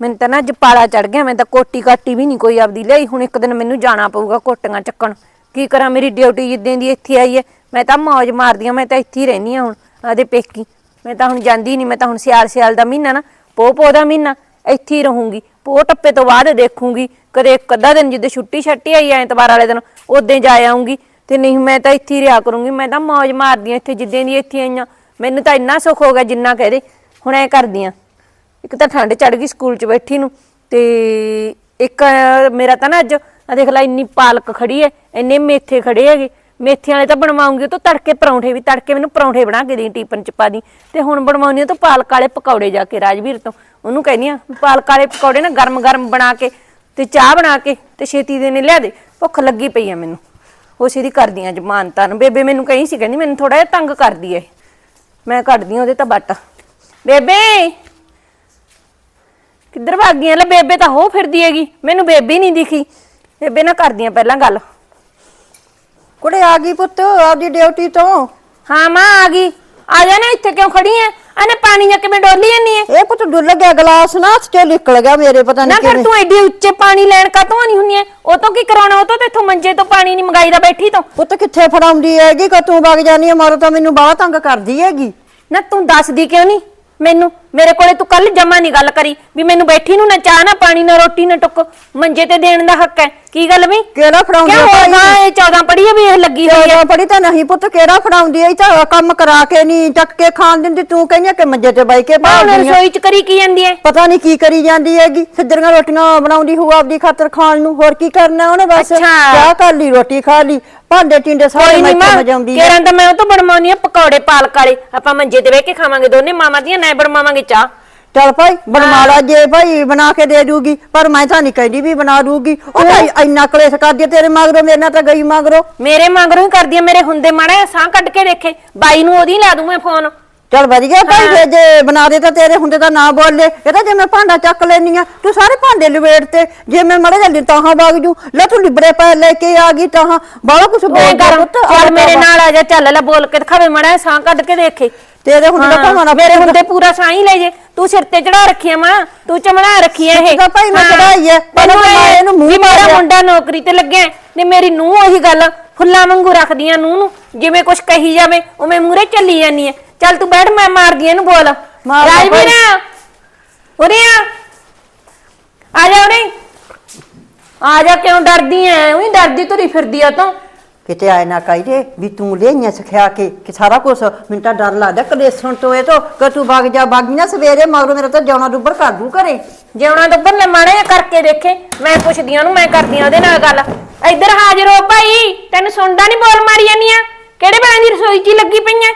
ਮੈਨੂੰ ਤਾਂ ਨਾ ਅੱਜ ਪਾਲਾ ਚੜ ਗਿਆ, ਮੈਂ ਤਾਂ ਕੋਟੀ ਕਾਟੀ ਵੀ ਨਹੀਂ ਕੋਈ ਆਪਦੀ ਲਈ। ਹੁਣ ਇੱਕ ਦਿਨ ਮੈਨੂੰ ਜਾਣਾ ਪਊਗਾ ਕੋਟੀਆਂ ਚੱਕਣ। ਕੀ ਕਰਾਂ, ਮੇਰੀ ਡਿਊਟੀ ਜਿੱਦਾਂ ਦੀ ਇੱਥੇ ਆਈ ਹੈ ਮੈਂ ਤਾਂ ਮੌਜ ਮਾਰਦੀ ਆ, ਮੈਂ ਤਾਂ ਇੱਥੇ ਹੀ ਰਹਿੰਦੀ ਆ ਹੁਣ, ਆਦੇ ਪੇਕੀ। ਮੈਂ ਤਾਂ ਹੁਣ ਜਾਂਦੀ ਨਹੀਂ ਮੈਂ ਤਾਂ ਹੁਣ ਸਿਆਲ ਸਿਆਲ ਦਾ ਮਹੀਨਾ ਨਾ, ਪੋ ਪੋ ਦਾ ਮਹੀਨਾ, ਇੱਥੇ ਹੀ ਰਹੂੰਗੀ। ਪੋ ਟੱਪੇ ਤੋਂ ਬਾਅਦ ਦੇਖੂੰਗੀ, ਕਦੇ ਇੱਕ ਅੱਧਾ ਦਿਨ ਜਿੱਦੇ ਛੁੱਟੀ ਛੱਟੀ ਆਈ ਐਤਵਾਰ ਵਾਲੇ ਦਿਨ ਉਦੋਂ ਜਾ ਆਉਂਗੀ ਤੇ ਨਹੀਂ, ਮੈਂ ਤਾਂ ਇੱਥੇ ਹੀ ਰਿਹਾ ਕਰੂੰਗੀ, ਮੈਂ ਤਾਂ ਮੌਜ ਮਾਰਦੀ ਆ ਇੱਥੇ ਜਿੱਦਾਂ ਦੀ ਇੱਥੇ ਆਈਆਂ। ਮੈਨੂੰ ਤਾਂ ਇੰਨਾ ਸੁੱਖ ਹੋ ਗਿਆ ਜਿੰਨਾ ਕਹਦੇ ਹੁਣ ਐ ਕਰਦੀ ਆ। ਇੱਕ ਤਾਂ ਠੰਡ ਚੜ ਗਈ ਸਕੂਲ 'ਚ ਬੈਠੀ ਨੂੰ ਤੇ ਇੱਕ ਅਹ, ਮੇਰਾ ਤਾਂ ਨਾ ਅੱਜ ਆ ਦੇਖ ਲੈ ਇੰਨੀ ਪਾਲਕ ਖੜੀ ਐ ਇੰਨੇ ਮੇਥੇ ਖੜੇ ਹੈਗੇ। ਮੇਥਿਆਂ ਵਾਲੇ ਤਾਂ ਬਣਵਾਉਂਗੀ ਤੋਂ ਤੜਕੇ ਪਰੌਂਠੇ ਵੀ ਤੜਕੇ ਮੈਨੂੰ ਪਰੌਂਠੇ ਬਣਾ ਕੇ ਦੇਈ ਟੀਪਨ ਚ ਪਾ ਦੀ ਤੇ ਹੁਣ ਬਣਵਾਉਣੀ ਆ ਤੋਂ ਪਾਲਕ ਵਾਲੇ ਪਕੌੜੇ ਜਾ ਕੇ ਰਾਜਵੀਰ ਤੋਂ। ਉਹਨੂੰ ਕਹਿੰਦੀ ਆ ਪਾਲਕ ਵਾਲੇ ਪਕੌੜੇ ਨਾ ਗਰਮ ਗਰਮ ਬਣਾ ਕੇ ਤੇ ਚਾਹ ਬਣਾ ਕੇ ਤੇ ਛੇਤੀ ਦੇ ਨੇ ਲਿਆ ਦੇ ਭੁੱਖ ਲੱਗੀ ਪਈ ਆ ਮੈਨੂੰ। ਉਸੇ ਦੀ ਕਰਦੀਆਂ ਆ ਜਮਾਨਤਾਂ ਨੂੰ ਬੇਬੇ ਮੈਨੂੰ ਕਹੀ ਸੀ ਕਹਿੰਦੀ ਮੈਨੂੰ ਥੋੜਾ ਜਿਹਾ ਤੰਗ ਕਰਦੀ ਐ। ਮੈਂ ਕੱਢਦੀ ਆ ਉਹਦੇ ਤਾਂ ਬੱਟ ਬੇਬੇ! ਕਿੱਧਰ ਭੱਗ ਗਈਆਂ? ਲੈ ਬੇਬੇ ਤਾਂ ਹੋ ਫਿਰਦੀ ਹੈਗੀ। ਮੈਨੂੰ ਬੇਬੀ ਨਹੀਂ ਦਿਖੀ। ਬੇਬੇ ਨਾਲ ਕਰਦੀਆਂ ਪਹਿਲਾਂ ਗੱਲ। ਕੁੜੇ ਆ ਗਈ ਪੁੱਤ ਆਪਦੀ ਡਿਊਟੀ ਤੋਂ। ਹਾਂ ਮਾਂ ਆ ਗਈ। ਆ ਜਾ ਨਾ ਇੱਥੇ ਕਿਉਂ ਖੜੀ ਐ? ਅਨੇ ਪਾਣੀ ਜਾ ਕੇ ਮੈਂ ਡੋਲੀ ਜਾਨੀ ਐ? ਇਹ ਪੁੱਤ ਡੁੱਲ ਗਿਆ ਗਲਾਸ ਨਾ ਤੇ ਨਿਕਲ ਗਿਆ ਮੇਰੇ ਪਤਾ ਨਾ ਨਹੀਂ ਫਿਰ ਕਿਵੇਂ। ਤੂੰ ਐਡੀ ਉੱਚੇ ਪਾਣੀ ਲੈਣ ਕਾ ਤੋਂ ਨਹੀਂ ਹੁੰਨੀ ਐ? ਉਹ ਤੋਂ ਕੀ ਕਰਾਉਣਾ? ਉਹ ਤੋਂ ਤੇ ਇੱਥੋਂ ਮੰਜੇ ਤੋਂ ਪਾਣੀ ਨਹੀਂ ਮੰਗਾਈਦਾ ਬੈਠੀ ਤੋਂ। ਪੁੱਤ ਕਿੱਥੇ ਫੜਾਉਂਦੀ ਹੈਗੀ? ਕਿ ਤੂੰ ਵਗ ਜਾਨੀ ਹੈ ਮਾਰੋ ਤਾਂ ਮੈਨੂੰ ਬਾਹਲਾ ਤੰਗ ਕਰਦੀ ਹੈਗੀ। ਨਾ ਤੂੰ ਦੱਸਦੀ ਕਿਉਂ ਨਹੀਂ? ਮੈਨੂੰ ਮੇਰੇ ਕੋਲੇ ਤੂੰ ਕੱਲ ਜਮਾ ਨਹੀਂ ਗੱਲ ਕਰੀ ਵੀ ਮੈਨੂੰ ਬੈਠੀ ਨੂੰ ਨਾ ਚਾਹ ਨਾ ਪਾਣੀ ਨਾ ਰੋਟੀ ਨਾ ਟੁੱਕ। ਮੰਜੇ ਤੇ ਦੇਣ ਦਾ ਹੱਕ ਹੈ। ਕੀ ਗੱਲ ਵੀ? ਕਿਹੜਾ ਫੜਾਉਂਦੀ ਕਿਉਂ ਹੈ ਹੋਗਾ ਇਹ 14 ਪੜੀ ਵੀ ਇਹ ਲੱਗੀ ਹੋਈ ਹੈ। ਪੜੀ ਤਾਂ ਨਹੀਂ ਪੁੱਤ ਕਿਹੜਾ ਫੜਾਉਂਦੀ ਹੈ ਇਹ ਤਾਂ ਕੰਮ ਕਰਾ ਕੇ ਨਹੀਂ ਟੱਕ ਕੇ ਖਾਣ ਦਿੰਦੀ। ਤੂੰ ਕਹਿੰਦੀ ਕਿ ਮੰਜੇ ਤੇ ਬੈ ਕੇ ਹੁਣ ਬਾਹਰ ਰਸੋਈ ਚ ਕਰੀ ਕੀ ਜਾਂਦੀ ਹੈ? ਪਤਾ ਨਹੀਂ ਕੀ ਕਰੀ ਜਾਂਦੀ ਹੈਗੀ। ਸਿੱਧਰੀਆਂ ਰੋਟੀਆਂ ਬਣਾਉਂਦੀ ਹੋਊ ਆਪਦੀ ਖਾਤਰ ਖਾਣ ਨੂੰ। ਹੋਰ ਕੀ ਕਰਨਾ ਉਹਨੇ ਬਸ? ਅੱਛਾ। ਚਾਹ ਕਰ ਲਈ ਰੋਟੀ ਖਾ ਲਈ। ਭਾਂਡੇ ਟਿੰਡੇ ਸਾਰੇ ਕੋਈ ਨਹੀਂ ਮਾਂ ਮਜਾਉਂਦੀ ਹੈ ਕਿਰਨ ਤਾਂ ਮੈਂ ਉਹ ਤੋਂ ਬਣਵਾਉਣੀ ਆ ਪਕੌੜੇ ਪਾਲਕ ਵਾਲੇ। ਆਪਾਂ ਮੰਜੇ ਤੇ ਬਹਿ ਕੇ ਖਾਵਾਂਗੇ। ਦੋਨੇ ਮਾਮਾ ਦੀਆਂ ਨਾ ਬਣਵਾਵਾਂਗੇ ਚਾਹ ਚਲ ਭਾਈ ਬਣਵਾ ਲਾ ਜੇ ਭਾਈ ਬਣਾ ਕੇ ਦੇ ਦੂਗੀ। ਪਰ ਮੈਂ ਤਾਂ ਨਹੀਂ ਕਹਿੰਦੀ ਵੀ ਬਣਾ ਦੂਗੀ। ਉਹ ਤਾਂ ਇੰਨਾ ਕਲੇਸ਼ ਕਰਦੀ ਹੈ ਤੇਰੇ ਮਗਰੋਂ ਮੇਰੇ ਨਾਲ ਤਾਂ ਗਈ ਮਗਰੋਂ। ਮੇਰੇ ਮਗਰੋਂ ਹੀ ਕਰਦੀ ਆ ਮੇਰੇ ਹੁੰਦੇ ਮਾੜਾ ਜਿਹਾ ਸਾਹ ਕੱਢ ਕੇ ਦੇਖੇ। ਬਾਈ ਨੂੰ ਉਹਦੀ ਲਾ ਦੂੰ ਮੈਂ ਫੋਨ। ਚਲ ਵਧੀਆ ਭਾਈ ਜੇ- ਜੇ ਬਣਾ ਦੇ ਤਾਂ ਤੇਰੇ ਹੁੰਦੇ ਤਾਂ ਨਾ ਬੋਲੇ। ਇਹ ਤਾਂ ਜੇ ਮੈਂ ਭਾਂਡਾ ਚੱਕ ਲੈਣੀ ਆ ਤੂੰ ਸਾਰੇ ਭਾਂਡੇ ਲਵੇੜ ਤੇ। ਜੇ ਮੈਂ ਮੜੇ ਜਲਦੀ ਤਾਹਾਂ ਵਗ ਜੂ। ਲੈ ਤੂੰ ਲਿਬੜੇ ਪੈ ਲੈ ਕੇ ਆ ਗਈ ਤਾਹਾਂ ਬਾਹਲਾ ਕੁਛ ਬੋਲ ਕਰ ਚੱਲ ਮੇਰੇ ਨਾਲ ਆ ਜਾ ਚੱਲ ਲੈ ਬੋਲ ਕੇ ਦਿਖਾਵੇ ਮਾੜਾ ਜਿਹਾ ਸਾਹ ਕੱਢ ਕੇ ਦੇਖੇ। ਤੇਰੇ ਹੁੰਦੇ ਤਾਂ ਭਾਵਾਂ ਨਾ ਮੇਰੇ ਹੁੰਦੇ ਪੂਰਾ ਹੀ ਲੈ ਜੇ। ਤੂੰ ਸਿਰ ਤੇ ਚੜਾ ਰੱਖੀਆਂ ਮਾਂ ਤੂੰ ਚਮੜਾ ਰੱਖੀ ਐ ਇਹ। ਤਾਂ ਭਾਈ ਮੈਂ ਹਾਂ। ਚੜ੍ਹਾਈ ਐ, ਪਹਿਲਾਂ ਤਾਂ ਮੈਂ ਇਹਨੂੰ ਮੂੰਹ ਮਾਰਿਆ। ਮੁੰਡਾ ਨੌਕਰੀ ਤੇ ਲੱਗਿਆ ਤੇ ਮੇਰੀ ਨੂੰਹ ਉਹੀ ਗੱਲ ਫੁੱਲਾਂ ਵਾਂਗੂ ਰੱਖਦੀਆਂ ਨੂੰਹ ਨੂੰ। ਜਿਵੇਂ ਕੁਛ ਕਹੀ ਜਾਵੇ ਉਵੇਂ ਮੂਰੇ ਚੱਲੀ ਜਾਂਦੀ ਐ ਚੱਲ ਤੂੰ ਬੈਠ ਮੈਂ ਮਾਰਦੀ ਇਹਨੂੰ ਬੋਲ। ਰਾਜਵੀਰ। ਉਰੇ ਆ। ਆ ਜਾ ਉਰੇ। ਆ ਜਾ ਕਿਉਂ ਡਰਦੀ ਐ? ਉਹੀ ਡਰਦੀ ਤੁਰੀ ਫਿਰਦੀ ਆ ਤੂੰ। ਕਿਤੇ ਆਏ ਨਾ ਕਹੀਏ ਵੀ ਤੂੰ ਲੈਈਆਂ ਸਿਖਿਆ ਕੇ ਕਿ ਸਾਰਾ ਕੁਝ ਮੈਨੂੰ ਤਾਂ ਡਰ ਲੱਗਦਾ ਕਲੇਸ਼ਣ ਤੋਂ ਇਹ ਤੋਂ ਕਿ ਤੂੰ ਵਗ ਜਾ ਵਗ ਨਾ ਸਵੇਰੇ ਮਗਰੋਂ ਮੇਰਾ ਤਾਂ ਜਾਣਾ ਡੁੱਬਰ ਕਰ ਦੂ ਘਰੇ। ਜਿਉਣਾ ਡੁੱਬਰ ਲੈ ਮਾੜੇ ਜਿਹਾ ਕਰਕੇ ਦੇਖੇ ਮੈਂ ਪੁੱਛਦੀ ਆ ਉਹਨੂੰ ਮੈਂ ਕਰਦੀ ਆ ਉਹਦੇ ਨਾਲ ਗੱਲ। ਇੱਧਰ ਹਾਜ਼ਰ ਹੋ ਭਾਈ ਤੈਨੂੰ ਸੁਣਦਾ ਨਹੀਂ ਬੋਲ ਮਾਰੀ ਜਾਨੀ ਆ? ਕਿਹੜੇ ਬਣਾ ਦੀ ਰਸੋਈ 'ਚ ਹੀ ਲੱਗੀ ਪਈਆਂ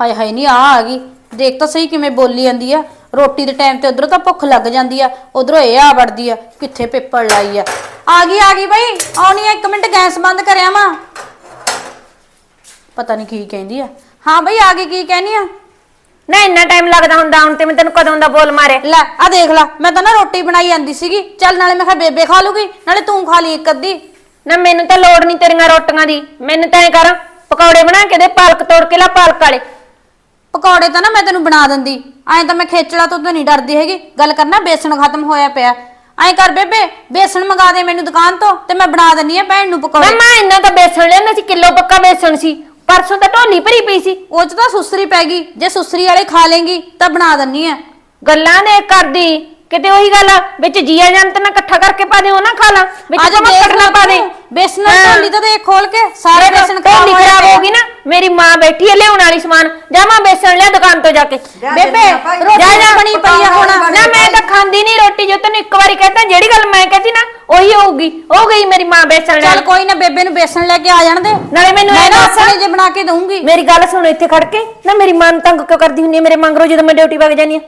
ਹਾਏ ਹਾਏ ਨਹੀਂ ਆ ਆ ਗਈ। ਦੇਖ ਤਾਂ ਸਹੀ ਕਿਵੇਂ ਬੋਲੀ ਜਾਂਦੀ ਆ। ਰੋਟੀ ਦੇ ਟਾਈਮ ਤੇ ਉਧਰੋਂ ਤਾਂ ਭੁੱਖ ਲੱਗ ਜਾਂਦੀ ਆ ਉਧਰੋਂ ਇਹ ਆ ਵੜਦੀ ਆ ਕਿੱਥੇ ਪੇਪਰ ਲਾਈ ਆ। ਆ ਗਈ ਆ ਗਈ ਬਈ ਆਉਣੀ ਆ ਇੱਕ ਮਿੰਟ ਗੈਸ ਬੰਦ ਕਰਿਆ ਵਾ। ਪਤਾ ਨਹੀਂ ਕੀ ਕਹਿੰਦੀ ਆ। ਹਾਂ ਬਈ ਆ ਗਈ ਕੀ ਕਹਿਨੀ ਆ? ਨਾ ਇੰਨਾ ਟਾਈਮ ਲੱਗਦਾ ਹੁੰਦਾ ਹੁਣ ਤੇ ਮੈਂ ਤੈਨੂੰ ਕਦੋਂ ਦਾ ਬੋਲ ਮਾਰੇ ਲੈ ਆ ਦੇਖ ਲੈ ਮੈਂ ਤਾਂ ਨਾ ਰੋਟੀ ਬਣਾਈ ਜਾਂਦੀ ਸੀਗੀ। ਚੱਲ ਨਾਲੇ ਮੈਂ ਕਿਹਾ ਬੇਬੇ ਖਾ ਲੂਗੀ ਨਾਲੇ ਤੂੰ ਖਾ ਲਈ ਇੱਕ ਅੱਧੀ। ਨਾ ਮੈਨੂੰ ਤਾਂ ਲੋੜ ਨਹੀਂ ਤੇਰੀਆਂ ਰੋਟੀਆਂ ਦੀ ਮੈਨੂੰ ਤਾਂ ਐ ਕਰ ਪਕੌੜੇ ਬਣਾ ਕੇ ਦੇ ਪਾਲਕ ਤੋੜ ਕੇ ਲਾ ਪਾਲਕ ਵਾਲੇ। ਪਕੌੜੇ ਤਾਂ ਨਾ ਮੈਂ ਤੈਨੂੰ ਬਣਾ ਦਿੰਦੀ। ਐਂ ਤਾਂ ਮੈਂ ਖੇਚਲਾ ਤੋਂ ਤਾਂ ਨਹੀਂ ਡਰਦੀ ਹੈਗੀ। ਗੱਲ ਕਰਨਾ ਬੇਸਣ ਖਤਮ ਹੋਇਆ ਪਿਆ। ਐਂ ਕਰ ਬੇਬੇ ਬੇਸਣ ਮੰਗਾ ਦੇ ਮੈਨੂੰ ਦੁਕਾਨ ਤੋਂ ਤੇ ਮੈਂ ਬਣਾ ਦਿੰਨੀ ਆ ਭੈਣ ਨੂੰ ਨਾ ਪਕੌੜੇ। ਮੈਂ ਇੰਨਾ ਤਾਂ ਬੇਸਣ ਲੈਣਾ ਸੀ ਕਿਲੋ ਪੱਕਾ ਬੇਸਣ ਸੀ। ਪਰਸੋਂ ਤਾਂ ਢੋਲੀ ਭਰੀ ਪਈ ਸੀ। ਉਹ ਚ ਤਾਂ ਸੁਸਰੀ ਪੈ ਗਈ। ਜੇ ਸੁਸਰੀ ਵਾਲੇ ਖਾ ਲੇਂਗੀ ਤਾਂ ਬਣਾ ਦਿੰਨੀ ਆ ਗੱਲਾਂ ਦੇ ਕਰਦੀ। ਕਿਤੇ ਉਹੀ ਗੱਲ ਆ, ਵਿੱਚ ਜੀਆ ਜੰਤ ਨਾ ਇਕੱਠਾ ਕਰਕੇ ਪਾ ਦੇ ਉਹ ਨਾ ਖਾ ਲਾ। ਵਿੱਚ ਅੱਜ ਕੱਟਣਾ ਲੈ ਪਾ ਦੇ। ਤੂੰ, ਬੇਸਣ ਹਾਂ। ਢੋਲੀ ਤਾਂ ਦੇਖ ਖੋਲ ਕੇ ਸਾਰੇ ਬੇਸਣ ਢੋਲੀ ਹੋਇਆ ਖਰਾਬ। ਹੋ ਗਈ ਨਾ ਮੇਰੀ ਮਾਂ ਬੈਠੀ ਹੈ ਲਿਆਉਣ ਵਾਲੀ ਸਮਾਨ। ਜਾ ਮਾਂ ਬੇਸਣ ਲਿਆ ਦੁਕਾਨ ਤੋਂ ਜਾ ਕੇ। ਬੇਬੇ ਰੋਟੀ ਜਾ ਜਾ। ਬਣੀ ਪਈ ਆ ਹੁਣ। ਨਾ ਮੈਂ ਤਾਂ ਖਾਂਦੀ ਨਹੀਂ ਰੋਟੀ ਜੋ ਤੈਨੂੰ ਇੱਕ ਵਾਰੀ ਕਹਤਾ ਜਿਹੜੀ ਗੱਲ ਮੈਂ ਕਹਤੀ ਨਾ ਉਹੀ ਹੋਊਗੀ। ਹੋ ਗਈ ਮੇਰੀ ਮਾਂ ਬੇਸਣ ਚੱਲ ਲੈਣ ਕੋਈ ਨਾ ਬੇਬੇ ਨੂੰ ਬੇਸਣ ਲੈ ਕੇ ਆ ਜਾਣ ਦੇ। ਨਾਲੇ ਮੈਨੂੰ ਇਹ ਨਾ ਦੱਸ। ਆਪਣੇ ਜੇ ਬਣਾ ਕੇ ਦਊਂਗੀ। ਮੇਰੀ ਗੱਲ ਸੁਣ ਇੱਥੇ ਖੜ ਕੇ। ਨਾ ਮੇਰੀ ਮਾਂ ਨੂੰ ਤੰਗ ਕਿਉਂ ਕਰਦੀ ਹੁੰਦੀ ਹੈ ਮੇਰੇ ਮੰਗਰੋ ਜਦੋਂ ਮੈਂ ਡਿਊਟੀ ਵਗ ਜਾਨੀ ਆ।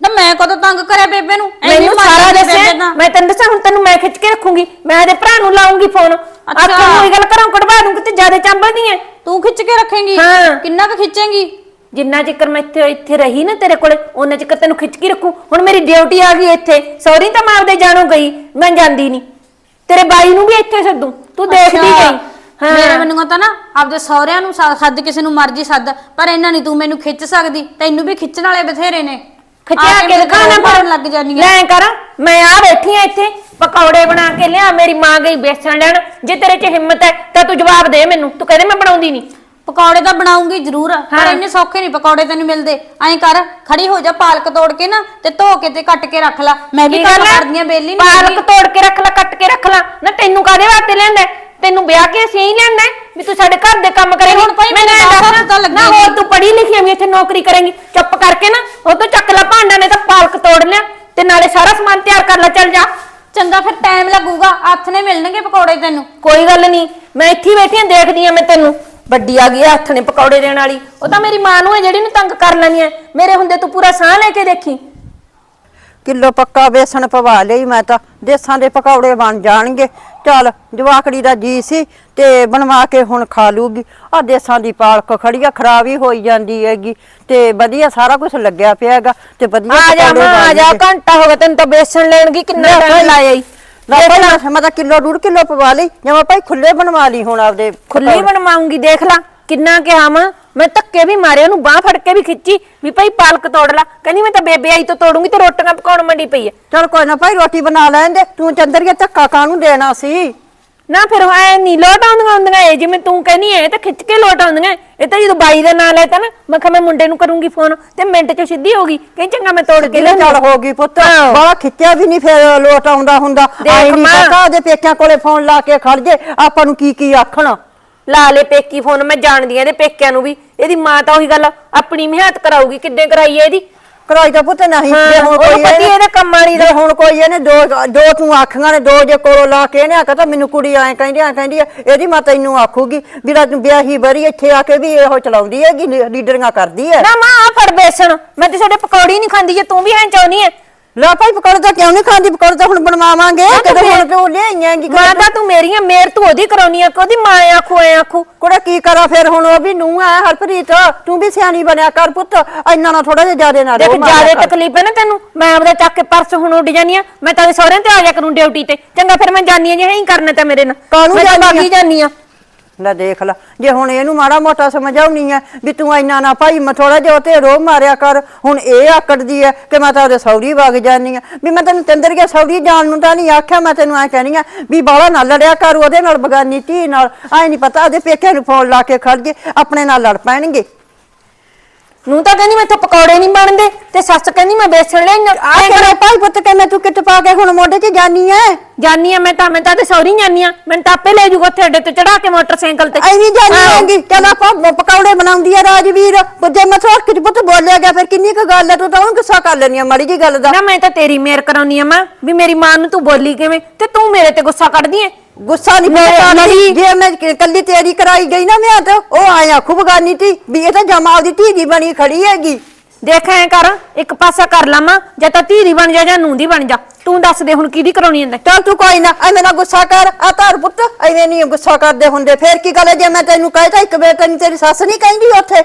ਨਾ ਮੈਂ ਕਦੋਂ ਤੰਗ ਕਰਿਆ ਬੇਬੇ ਨੂੰ? ਮੈਨੂੰ ਮਾਰ ਸਾਰਾ ਦੱਸਿਆ। ਤਾਂ। ਮੈਂ ਤੈਨੂੰ ਦੱਸਾਂ ਹੁਣ ਤੈਨੂੰ ਮੈਂ ਖਿੱਚ ਕੇ ਰੱਖੂੰਗੀ। ਮੈਂ ਇਹਦੇ ਭਰਾ ਨੂੰ ਲਾਉਂਗੀ ਫੋਨ ਅੱਛਾ। ਆਖਾਂ ਨੂੰ ਇਹ ਗੱਲ ਕਰਾਂ ਕਢਵਾ ਦੂੰ ਕਿਤੇ ਜ਼ਿਆਦਾ ਚੰਬਲਦੀ ਐ ਤੂੰ ਖਿੱਚ ਕੇ ਰੱਖੇਂਗੀ? ਹਾਂ। ਕਿੰਨਾ ਕੁ ਖਿੱਚੇਂਗੀ? ਜਿੰਨਾ ਚਿਕਰ ਮੈਂ ਇੱਥੇ ਇੱਥੇ ਰਹੀ ਨਾ ਤੇਰੇ ਕੋਲੇ ਉਹਨਾਂ ਚਿਕਰ ਤੈਨੂੰ ਖਿੱਚ ਕੇ ਰੱਖੂ। ਹੁਣ ਮੇਰੀ ਡਿਊਟੀ ਆ ਗਈ ਇੱਥੇ। ਸੌਰੀ ਤਾਂ ਮੈਂ ਆਪਦੇ ਜਾਣੋਂ ਗਈ। ਮੈਂ ਜਾਂਦੀ ਨਹੀਂ। ਤੇਰੇ ਬਾਈ ਨੂੰ ਵੀ ਇੱਥੇ ਸੱਦੂ। ਤੂੰ ਦੇਖਦੀ ਅੱਛਾ। ਗਈ ਮੇਰੇ ਮੈਨੂੰ ਤਾਂ ਨਾ ਆਪਦੇ ਸਹੁਰਿਆਂ ਨੂੰ ਸਾ- ਸੱਦ ਕਿਸੇ ਨੂੰ ਮਰਜ਼ੀ ਸੱਦ ਪਰ ਇਹਨਾਂ ਨਹੀਂ ਤੂੰ ਮੈਨੂੰ ਖਿੱਚ ਸਕਦੀ। ਤੈਨੂੰ ਵੀ ਖਿੱਚਣ ਵਾਲੇ ਬਥੇਰੇ ਨੇ। ਖਿਚਾ ਕੇ ਕੇ ਦਿਖਾ ਨਾ ਮਾਰਨ ਲੱਗ ਆ। ਲੈ ਕਰ ਮੈਂ ਆ ਬੈਠੀ ਆ ਇੱਥੇ ਪਕੌੜੇ ਬਣਾ ਕੇ ਲਿਆ ਮੇਰੀ ਮਾਂ ਗਈ ਬੇਸਣ ਲੈਣ। ਜੇ ਤੇਰੇ 'ਚ ਹਿੰਮਤ ਹੈ ਤਾਂ ਤੂੰ ਜਵਾਬ ਦੇ ਮੈਨੂੰ ਤੂੰ ਕਹਿੰਦੇ ਮੈਂ ਬਣਾਉਂਦੀ ਨਹੀਂ। ਪਕੌੜੇ ਤਾਂ ਬਣਾਉਂਗੀ ਜ਼ਰੂਰ ਪਰ। ਇੰਨੇ ਸੌਖੇ ਨਹੀਂ ਪਕੌੜੇ ਤੈਨੂੰ ਮਿਲਦੇ। ਐਂ ਕਰ ਖੜੀ ਹੋ ਜਾ ਪਾਲਕ ਤੋੜ ਕੇ ਨਾ ਤੇ ਧੋ ਕੇ ਤੇ ਕੱਟ ਕੇ ਰੱਖ ਲੈ। ਮੈਂ ਵੀ ਕੀ ਕੰਮ ਗੱਲ ਹੈ? ਕਰਦੀ ਆ ਬੇਲੀ ਪਾਲਕ ਤੋੜ ਕੇ ਰੱਖ ਲੈ ਕੱਟ ਕੇ ਰੱਖ ਲੈ। ਨਾ ਤੈਨੂੰ ਕਾਦੇ ਵਾਸਤੇ ਲੈਂਦਾ ਤੈਨੂੰ ਵਿਆਹ ਕੇ ਅਸੀਂ ਹੀ ਲੈਂਦਾ ਵੀ ਤੂੰ ਸਾਡੇ ਘਰ ਦੇ ਕੰਮ ਕਰੇਂਗੀ ਹੁਣ ਭਾਈ ਮੈਨੂੰ ਦਸ ਤਾਂ ਲੱਗੇਗੀ। ਨਾ ਹੋਰ ਤੂੰ ਪੜ੍ਹੀ ਲਿਖੀ ਐ ਵੀ ਇੱਥੇ ਨੌਕਰੀ ਕਰੇਂਗੀ। ਚੁੱਪ ਕਰਕੇ ਨਾ ਉਹ ਤੋਂ ਚੱਕ ਲੈ ਭਾਂਡਾ ਨੇ ਤਾਂ ਪਾਲਕ ਤੋੜ ਲਿਆ ਤੇ ਨਾਲੇ ਸਾਰਾ ਸਮਾਨ ਤਿਆਰ ਕਰ ਲੈ ਚੱਲ ਜਾ। ਚੰਗਾ ਫਿਰ ਟਾਈਮ ਲੱਗੂਗਾ। ਹੱਥ ਨੇ ਮਿਲਣਗੇ ਪਕੌੜੇ ਤੈਨੂੰ। ਕੋਈ ਗੱਲ ਨਹੀਂ ਮੈਂ ਇੱਥੇ ਹੀ ਬੈਠੀ ਆਂ ਦੇਖਦੀ ਆ ਮੈਂ ਤੈਨੂੰ। ਵੱਡੀ ਆ ਗਈ ਆ ਹੱਥ ਨੇ ਪਕੌੜੇ ਦੇਣ ਵਾਲੀ। ਉਹ ਤਾਂ ਮੇਰੀ ਮਾਂ ਨੂੰ ਹੈ ਜਿਹੜੀ ਨੂੰ ਤੰਗ ਕਰ ਲੈਣੀ ਐ। ਮੇਰੇ ਹੁੰਦੇ ਤੂੰ ਪੂਰਾ ਸਾਹ ਲੈ ਕੇ ਦੇਖੀ। ਕਿਲੋ ਪੱਕਾ ਬੇਸਣ ਪਵਾ ਲਈ ਮੈਂ ਤਾਂ। ਦੇਸਾਂ ਦੇ ਪਕੌੜੇ ਬਣ ਜਾਣਗੇ। ਚੱਲ ਜਵਾਕੜੀ ਦਾ ਜੀ ਸੀ ਤੇ ਬਣਵਾ ਕੇ ਹੁਣ ਖਾ ਲੂਗੀ। ਆ ਦੇਸਾਂ ਦੀ ਪਾਲਕ ਖੜੀ ਆ ਖਰਾਬ ਹੀ ਹੋਈ ਜਾਂਦੀ ਹੈਗੀ। ਤੇ ਵਧੀਆ ਸਾਰਾ ਕੁਝ ਲੱਗਿਆ ਪਿਆ ਹੈਗਾ। ਤੇ ਵਧੀਆ ਆ ਜਾ ਪਕੌੜੇ ਮਾਂ ਆ ਜਾ। ਘੰਟਾ ਹੋ ਗਿਆ ਤੈਨੂੰ ਤਾਂ ਬੇਸਣ ਲੈਣਗੀ ਕਿੰਨਾ ਲੈ ਟਾਈਮ ਭਾਈ, ਲਾਇਆ ਈ। ਮੈਂ- ਤਾਂ ਕਿਲੋ ਡੂਢ ਕਿਲੋ ਪਵਾ ਲਈ। ਜਮਾ ਭਾਈ ਖੁੱਲੇ ਬਣਵਾ ਲਈ ਹੁਣ ਆਪਦੇ ਖੁੱਲੀ ਪਕੌੜੇ। ਬਣਵਾਉਂਗੀ ਦੇਖ ਲਾ। ਕਿੰਨਾ ਕਿਹਾ ਮਾਂ ਮੈਂ ਧੱਕੇ ਵੀ ਮਾਰੇ ਉਹਨੂੰ ਬਾਹ ਫੜ ਕੇ ਵੀ ਖਿੱਚੀ ਵੀ ਭਾਈ ਪਾਲਕ ਤੋੜ ਲਾ। ਕਹਿੰਦੀ ਮੈਂ ਤਾਂ ਬੇਬੇ ਆਈ ਤੋਂ ਤੋੜੂੰਗੀ ਤੇ ਰੋਟੀਆਂ ਪਕਾਉਣ ਮੰਡੀ ਪਈ ਐ ਚੱਲ ਕੋਈ ਨਾ ਭਾਈ ਰੋਟੀ ਬਣਾ ਲੈਣ ਦੇ ਤੂੰ ਚੰਦਰੀਏ ਧੱਕਾ ਕਾਹਨੂੰ ਦੇਣਾ ਸੀ? ਨਾ ਫਿਰ ਐ ਨਹੀਂ ਲੋਟ ਆਉਂਦੀਆਂ ਹੁੰਦੀਆਂ ਇਹ ਜਿਵੇਂ ਤੂੰ ਕਹਿੰਦੀ ਐ ਤਾਂ ਖਿੱਚ ਕੇ ਲੋਟ ਆਉਂਦੀਆਂ ਇਹ ਤਾਂ ਜਦੋਂ ਬਾਈ ਦਾ ਨਾਂ ਲੈਤਾ ਨਾ ਮੈਂ ਕਿਹਾ ਮੈਂ ਮੁੰਡੇ ਨੂੰ ਕਰੂੰਗੀ ਫੋਨ ਤੇ ਮਿੰਟ ਚ ਸਿੱਧੀ ਹੋ ਗਈ। ਕਹਿੰਦੀ ਚੰਗਾ ਮੈਂ ਤੋੜ ਕੇ ਲਿਆਉਂਦੀ। ਚੱਲ ਹੋ ਗਈ ਪੁੱਤ। ਬੜਾ ਖਿੱਚਿਆ ਵੀ ਨਹੀਂ ਫਿਰ ਲੋਟ ਆਉਂਦਾ ਹੁੰਦਾ। ਦੇਖ ਆਈ ਨਹੀਂ ਮਾਂ। ਪਤਾ ਉਹਦੇ ਪੇਕਿਆਂ ਕੋਲੇ ਫੋਨ ਲਾ ਕੇ ਖੜ ਜੇ ਆਪਾਂ ਨੂੰ ਕੀ ਕੀ ਆਖਣ। ਲਾ ਲੈ ਪੇਕੀ ਫੋਨ ਮੈਂ ਜਾਣਦੀ ਆ ਇਹਦੇ ਪੇਕਿਆਂ ਨੂੰ ਵੀ। ਇਹਦੀ ਮਾਂ ਤਾਂ ਉਹੀ ਗੱਲ ਆਪਣੀ ਮਿਹਨਤ ਕਰਾਊਗੀ ਕਿੱਡੇ ਕਰਾਈ ਐ ਇਹਦੀ? ਕਰਾਈ ਤਾਂ ਪੁੱਤ ਨਹੀਂ ਹਾਂ, ਜੇ ਹੁਣ ਉਹਨੂੰ ਕੋਈ ਪਤਾ ਹੀ ਇਹਨੇ- ਇਹਦੇ ਕੰਮ ਵਾਲੀ ਦਾ। ਜੇ ਹੁਣ ਕੋਈ ਇਹਨੇ ਦੋ ਦੋ ਤੂੰ ਆਖੀਆਂ ਨੇ ਦੋ ਜੇ ਕੋਲੋਂ ਲਾ ਕੇ ਇਹਨੇ ਆਖਿਆ ਤਾਂ ਮੈਨੂੰ ਕੁੜੀ ਐ ਕਹਿੰਦੀ ਐ ਕਹਿੰਦੀ ਐ ਇਹਦੀ ਮਾਂ ਤੈਨੂੰ ਆਖੂਗੀ ਵੀ ਰਾਤ ਨੂੰ ਵਿਆਹੀ ਬਰੀ ਇੱਥੇ ਆ ਕੇ ਵੀ ਇਹੋ ਚਲਾਉਂਦੀ ਹੈਗੀ ਲੀਡਰੀਆਂ ਕਰਦੀ ਐ ਨਾ ਮਾਂ ਆ ਫੜ ਬੇਸਣ। ਮੈਂ ਤੇ ਸਾਡੇ ਪਕੌੜੀ ਨਹੀਂ ਖਾਂਦੀ ਜੇ ਤੂੰ ਵੀ ਐਂ ਚਾਹੁੰਦੀ ਐ ਲੈ ਭਾਈ ਪਕੌੜੇ ਤਾਂ ਕਿਉਂ ਨਹੀਂ ਖਾਂਦੀ? ਪਕੌੜੇ ਤਾਂ ਹੁਣ ਬਣਵਾਵਾਂਗੇ। ਕਦੇ ਹੁਣ ਕਿਉਂ ਲਿਆਈਆਂਗੀ ਮਾਂ ਤਾਂ। ਤੂੰ ਮੇਰੀਆਂ ਮੇਰ ਤੂੰ ਉਹਦੀ ਕਰਾਉਣੀ ਆ ਕਿ ਉਹਦੀ ਮਾਂ ਆਖੂ ਐ ਆਖੂ ਕੁੜਾ ਕੀ ਕਰਾਂ ਫਿਰ ਹੁਣ? ਉਹ ਵੀ ਨੂੰ ਐ ਹਰਪ੍ਰੀਤ। ਤੂੰ ਵੀ ਸਿਆਣੀ ਬਣਿਆ ਕਰ ਪੁੱਤ। ਇੰਨਾ ਨਾ ਥੋੜਾ ਜਿਹਾ ਜ਼ਿਆਦੇ ਨਾ ਦੇਖ ਜਿਆਦੇ। ਤਕਲੀਫ ਹੈ ਨਾ ਤੈਨੂੰ। ਮੈਂ ਆਪਦਾ ਚੱਕ ਕੇ ਪਰਸ ਹੁਣ ਉੱਡ ਜਾਨੀ ਆ। ਮੈਂ ਤਾਂ ਸਹੁਰੇ ਤੇ ਆ ਜਾ ਕਰੂੰ ਡਿਊਟੀ ਤੇ। ਚੰਗਾ ਫਿਰ ਮੈਂ ਜਾਨੀ ਆ ਜੇ ਹੀ ਕਰਨਾ ਤਾਂ ਮੇਰੇ ਨਾਲ। ਕਾਹਨੂੰ ਆਂ? ਬਾਗੀ ਜਾਨੀ ਆ। ਲੈ ਦੇਖ ਲੈ। ਜੇ ਹੁਣ ਇਹਨੂੰ ਮਾੜਾ ਮੋਟਾ ਸਮਝਾਉਣੀ ਹੈ ਵੀ ਤੂੰ ਇੰਨਾ ਨਾ ਭਾਈ, ਮੈਂ ਥੋੜਾ ਜਿਹਾ ਤੇ ਰੋ ਮਾਰਿਆ ਕਰ। ਹੁਣ ਇਹ ਆਕੜਦੀ ਹੈ ਕਿ ਮੈਂ ਤਾਂ ਉਹਦੇ ਸੌਰੀ ਵਗ ਜਾਨੀ ਆ। ਵੀ ਮੈਂ ਤੈਨੂੰ ਤੰਦਰ ਗਿਆ ਸੌਰੀ ਜਾਣ ਨੂੰ ਤਾਂ ਨਹੀਂ ਆਖਿਆ, ਮੈਂ ਤੈਨੂੰ ਐ ਕਹਿਣੀ ਆ ਵੀ ਬਾਹਲਾ ਨਾ ਲੜਿਆ ਕਰ, ਉਹਦੇ ਨਾਲ ਬਗਾਨੀ ਧੀ ਨਾਲ। ਐ ਨਹੀਂ ਪਤਾ ਉਹਦੇ ਪੇਕਿਆਂ ਨੂੰ ਫੋਨ ਲਾ ਕੇ ਖੜ ਜੇ, ਆਪਣੇ ਨਾਲ ਲੜ ਪੈਣਗੇ। ਨੂੰ ਤਾਂ ਕਹਿੰਦੀ ਮੈਥੋਂ ਪਕੌੜੇ ਨਹੀਂ ਬਣਦੇ ਤੇ ਸੱਸ ਕਹਿੰਦੀ ਮੈਂ ਬੇਸਣ ਲੈਣਾ ਆ ਕਿਹੜਾ ਭਾਈ ਪੁੱਤ ਕਹਿੰਦਾ ਤੂੰ ਕਿੱਟ ਪਾ ਕੇ ਹੁਣ ਮੋਢੇ 'ਚ ਜਾਨੀ ਐ? ਜਾਨੀ ਆ ਮੈਂ ਤਾਂ ਮੈਂ ਤਾਂ ਤੇ ਸੌਰੀ ਜਾਨੀ ਆ। ਮੈਂ ਤਾਂ ਆਪੇ ਲੈ ਜੂਗਾ ਉੱਥੇ ਅੱਡੇ ਤੇ ਚੜਾ ਕੇ ਮੋਟਰਸਾਈਕਲ ਤੇ। ਐਵੇਂ ਜਾਨੀ ਆਹੋ। ਆਂਗੀ ਚੱਲ ਆਪਾਂ ਪਕੌੜੇ ਬਣਾਉਂਦੀ ਆ ਰਾਜਵੀਰ। ਜੇ ਮੈਂ ਥੋੜਾ ਕਿਤੇ ਪੁੱਤ ਬੋਲਿਆ ਗਿਆ ਫਿਰ ਕਿੰਨੀ ਕੁ ਗੱਲ ਐ? ਤੂੰ ਤਾਂ ਉਹਨੂੰ ਗੁੱਸਾ ਕਰ ਲੈਣੀ ਆ ਮਾੜੀ ਜੀ ਗੱਲ ਦਾ। ਨਾ ਮੈਂ ਤਾਂ ਤੇਰੀ ਮੇਰ ਕਰਾਉਣੀ ਆ ਮਾਂ ਵੀ ਮੇਰੀ ਮਾਂ ਨੂੰ ਤੂੰ ਬੋਲੀ ਕਿਵੇਂ? ਤੇ ਤੂੰ ਮੇਰੇ ਤੇ ਗੁੱਸਾ ਕੱਢਦੀ ਐ? ਗੁੱਸਾ ਨਹੀਂ ਮੈਂ- ਮੇਰੀ- ਜੇ ਮੈਂ ਕੱਲੀ ਤੇਰੀ ਕਰਾਈ ਗਈ ਨਾ ਮੈਂ ਤਾਂ ਉਹ ਆਇਆ ਖੂਬ ਗਾਨੀ ਤੀ ਵੀ ਇਹ ਤਾਂ ਜਮਾਲ ਦੀ ਧੀ ਦੀ ਬਣੀ ਖੜੀ ਹੈਗੀ। ਦੇਖ ਕਰ ਇੱਕ ਪਾਸਾ ਕਰ ਲਾਵਾਂ ਜਾਂ ਤਾਂ ਧੀਰੀ ਬਣ ਜਾ ਜਾਂ ਨੂੰਹ ਦੀ ਬਣ ਜਾ। ਤੂੰ ਦੱਸ ਦੇ ਹੁਣ ਕਿਹਦੀ ਕਰਾਉਣੀ ਐ ਚੱਲ ਤੂੰ ਕੋਈ ਨਾ ਐਵੇਂ ਨਾ ਗੁੱਸਾ ਕਰ। ਆ ਧਰ ਪੁੱਤ ਐਵੇਂ ਨਹੀਂ ਗੁੱਸਾ ਕਰਦੇ ਹੁੰਦੇ। ਫੇਰ ਕੀ ਗੱਲ ਹੈ ਜੇ ਮੈਂ ਤੈਨੂੰ ਕਹਿਤਾ ਇੱਕ ਵੇ ਤੈਨੂੰ ਤੇਰੀ ਸੱਸ ਨਹੀਂ ਕਹਿੰਦੀ ਉੱਥੇ।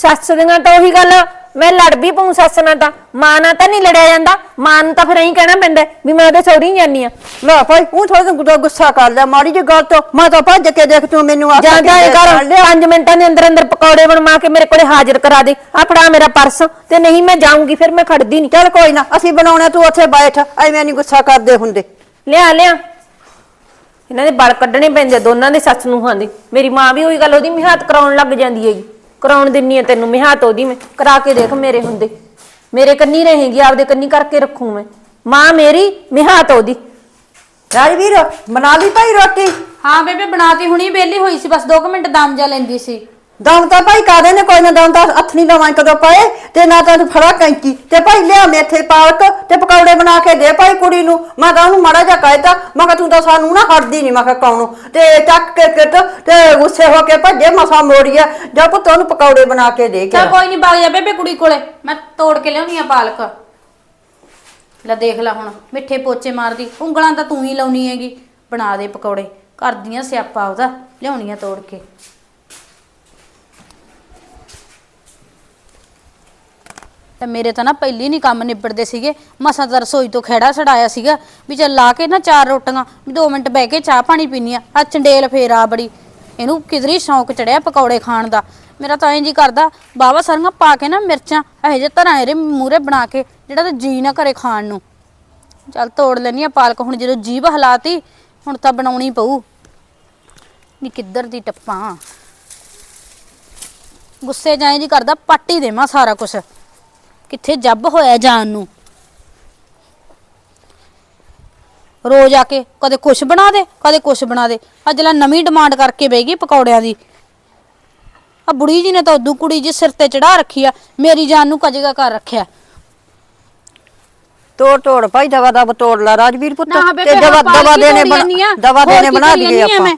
ਸੱਸ ਦੀਆਂ ਤਾਂ ਉਹੀ ਗੱਲ ਮੈਂ ਲੜ ਵੀ ਪਊ ਸੱਸ ਨਾਲ ਤਾਂ। ਮਾਂ ਨਾਲ ਤਾਂ ਨਹੀਂ ਲੜਿਆ ਜਾਂਦਾ। ਮਾਂ ਨੂੰ ਤਾਂ ਫਿਰ ਐਂ ਕਹਿਣਾ ਪੈਂਦਾ ਵੀ ਮੈਂ ਉਹਦੇ ਸਹੁਰੀ ਜਾਨੀ ਆ ਲੈ ਭਾਈ ਉਹ ਥੋੜਾ ਜਿਹਾ ਗੁੱਸਾ ਕਰ ਲੈ ਮਾੜੀ ਜੀ ਗੱਲ ਤੋਂ। ਮੈਂ ਤਾਂ ਭੱਜ ਕੇ ਦੇਖ ਤੂੰ ਮੈਨੂੰ ਆ ਜਾਂ ਜਾਂ ਐਂ ਕਰ 5 ਮਿੰਟਾਂ ਦੇ ਅੰਦਰ ਅੰਦਰ ਪਕੌੜੇ ਬਣਵਾ ਕੇ ਮੇਰੇ ਕੋਲੇ ਹਾਜ਼ਰ ਕਰਾ ਦੇ। ਆ ਫੜਾ ਮੇਰਾ ਪਰਸ ਤੇ ਨਹੀਂ ਮੈਂ ਜਾਊਂਗੀ ਫਿਰ ਮੈਂ ਖੜਦੀ ਨਹੀਂ। ਚੱਲ ਕੋਈ ਨਾ ਅਸੀਂ ਬਣਾਉਣਾ ਤੂੰ ਉੱਥੇ ਬੈਠ। ਐਵੇਂ ਨਹੀਂ ਗੁੱਸਾ ਕਰਦੇ ਹੁੰਦੇ। ਲਿਆ ਲਿਆ। ਇਹਨਾਂ ਦੇ ਬਲ ਕੱਢਣੇ ਪੈਂਦੇ ਦੋਨਾਂ ਦੇ ਸੱਸ ਨੂੰ ਹਾਂ ਦੇ। ਮੇਰੀ ਮਾਂ ਵੀ ਉਹੀ ਗੱਲ ਉਹਦੀ ਮਿਹਨਤ ਕਰਾਉਣ ਲੱਗ ਜਾਂਦੀ ਹੈਗੀ। ਕਰਾਉਣ ਦਿੰਨੀ ਆ ਤੈਨੂੰ ਮਿਹਨਤ ਉਹਦੀ ਮੈਂ ਕਰਾ ਕੇ ਦੇਖ ਮੇਰੇ ਹੁੰਦੇ। ਮੇਰੇ ਕੰਨੀ ਰਹੇਗੀ ਆਪਦੇ ਕੰਨੀ ਕਰਕੇ ਰੱਖੂ ਮੈਂ। ਮਾਂ ਮੇਰੀ ਮਿਹਨਤ ਉਹਦੀ। ਰਾਜਵੀਰ ਬਣਾ ਲਈ ਭਾਈ ਰੋਟੀ? ਹਾਂ ਬੇਬੇ ਬਣਾਤੀ ਹੁਣੀ ਬੇਲੀ ਹੋਈ ਸੀ ਬਸ 2 ਮਿੰਟ ਦਮ ਜਾ ਲੈਂਦੀ ਸੀ। ਦਮ ਤਾਂ ਭਾਈ ਕਾਦੇ ਨੇ? ਕੋਈ ਨਾ ਦਮ ਤਾਂ ਹੱਥ ਨਹੀਂ ਲਵਾਂ ਕਦੋਂ ਪਏ। ਤੇ ਨਾ ਤਾਂ ਫੜਾ ਕੈਂਚੀ। ਤੇ ਭਾਈ ਲਿਆ ਮੇਥੇ ਪਾਲਕ ਤੇ ਪਕੌੜੇ ਬਣਾ ਕੇ ਦੇ ਭਾਈ ਕੁੜੀ ਨੂੰ। ਮੈਂ ਤਾਂ ਉਹਨੂੰ ਮਾੜਾ ਜਿਹਾ ਕਹਿਤਾ ਮੈਂ ਕਿਹਾ ਤੂੰ ਤਾਂ ਸਾਨੂੰ ਨਾ ਹਟਦੀ ਨਹੀਂ ਮੈਂ ਕਿਹਾ ਕੌਣੋਂ ਤੇ ਚੱਕ ਕੇ ਕਿਟ ਤੇ ਗੁੱਸੇ ਹੋ ਕੇ ਭੱਜੇ ਮਸਾ ਮੋੜੀਆ ਜਾ ਪੁੱਤ ਉਹਨੂੰ ਪਕੌੜੇ ਬਣਾ ਕੇ ਦੇ ਕੇ ਚਲ ਕੋਈ ਨਹੀਂ ਬਾਗ ਜਾ ਬੇਬੇ ਕੁੜੀ ਕੋਲੇ। ਮੈਂ ਤੋੜ ਕੇ ਲਿਆਉਣੀ ਆ ਪਾਲਕ। ਲੈ ਦੇਖ ਲੈ ਹੁਣ, ਮਿੱਠੇ ਪੋਚੇ ਮਾਰਦੀ। ਉਂਗਲਾਂ ਤਾਂ ਤੂੰ ਹੀ ਲਾਉਣੀ ਹੈਗੀ। ਬਣਾ ਦੇ ਪਕੌੜੇ। ਕਰਦੀਆਂ ਸਿਆਪਾ ਉਹਦਾ। ਲਿਆਉਣੀ ਆ ਤੋੜ ਕੇ। ਤੇ ਮੇਰੇ ਤਾਂ ਨਾ ਪਹਿਲੀ ਨਹੀਂ ਕੰਮ ਨਿਬੜਦੇ ਸੀਗੇ। ਮਸਾਂ ਤਾਂ ਰਸੋਈ ਤੋਂ ਖੇੜਾ ਛਡਾਇਆ ਸੀਗਾ ਵੀ ਚੱਲ ਲਾ ਕੇ ਨਾ ਚਾਰ ਰੋਟੀਆਂ, ਵੀ 2 ਮਿੰਟ ਬਹਿ ਕੇ ਚਾਹ ਪਾਣੀ ਪੀਣੀ ਆ। ਆ ਚੰਡੇਲ ਫੇਰ ਆ ਬੜੀ। ਇਹਨੂੰ ਕਿਧਰੀ ਸ਼ੌਂਕ ਚੜਿਆ ਪਕੌੜੇ ਖਾਣ ਦਾ। ਮੇਰਾ ਤਾਂ ਇੰਜ ਜੀ ਕਰਦਾ, ਬਾਵਾ ਸਾਰੀਆਂ ਪਾ ਕੇ ਨਾ ਮਿਰਚਾਂ, ਇਹੋ ਜਿਹੇ ਤਰ੍ਹਾਂ ਇਹਦੇ ਮੂਰੇ ਬਣਾ ਕੇ, ਜਿਹੜਾ ਤਾਂ ਜੀ ਨਾ ਕਰੇ ਖਾਣ ਨੂੰ। ਚੱਲ ਤੋੜ ਲੈਣੀ ਆ ਪਾਲਕ, ਹੁਣ ਜਦੋਂ ਜੀਭ ਹਲਾਤੀ, ਹੁਣ ਤਾਂ ਬਣਾਉਣੀ ਪਊ। ਨੀ ਕਿੱਧਰ ਦੀ ਟੱਪਾਂ। ਗੁੱਸੇ ਜਾਏ ਜੀ ਕਰਦਾ, ਪੱਟ ਹੀ ਦੇਵਾਂ ਸਾਰਾ ਕੁਝ ਕਿੱਥੇ ਜੱਬ ਹੋਇਆ ਜਾਣ ਨੂੰ? ਰੋਜ਼ ਆ ਕੇ ਕਦੇ ਕੁਛ ਬਣਾ ਦੇ ਕਦੇ ਕੁਛ ਬਣਾ ਦੇ। ਅੱਜ ਲੈ ਨਵੀਂ ਡਿਮਾਂਡ ਕਰਕੇ ਬੈਗੀ ਪਕੌੜਿਆਂ ਦੀ। ਆ ਬੁੜੀ ਜੀ ਨੇ ਤਾਂ ਉਦੋਂ ਕੁੜੀ ਜੀ ਸਿਰ ਤੇ ਚੜਾ ਰੱਖੀ ਆ ਮੇਰੀ ਜਾਨ ਨੂੰ ਕਜੇਗਾ ਕਰ ਰੱਖਿਆ। ਤੋੜ ਤੋੜ ਭਾਈ ਦਵਾ ਦਵਾ ਤੋੜ ਲਾ ਰਾਜਵੀਰ ਪੁੱਤ। ਨਾ ਬੇਬੇ, ਤੇ ਦਵਾ ਦਵਾ ਦੇਣੇ ਤੋੜੀ ਜਾਂਦੀ ਆ। ਦਵਾ ਹੋਰ ਦੇਣੇ ਕੀ ਬਣਾ ਕਰੀ ਦਈਏ ਜਾਂਦੀ ਆ ਆਪਾਂ। ਮੈਂ?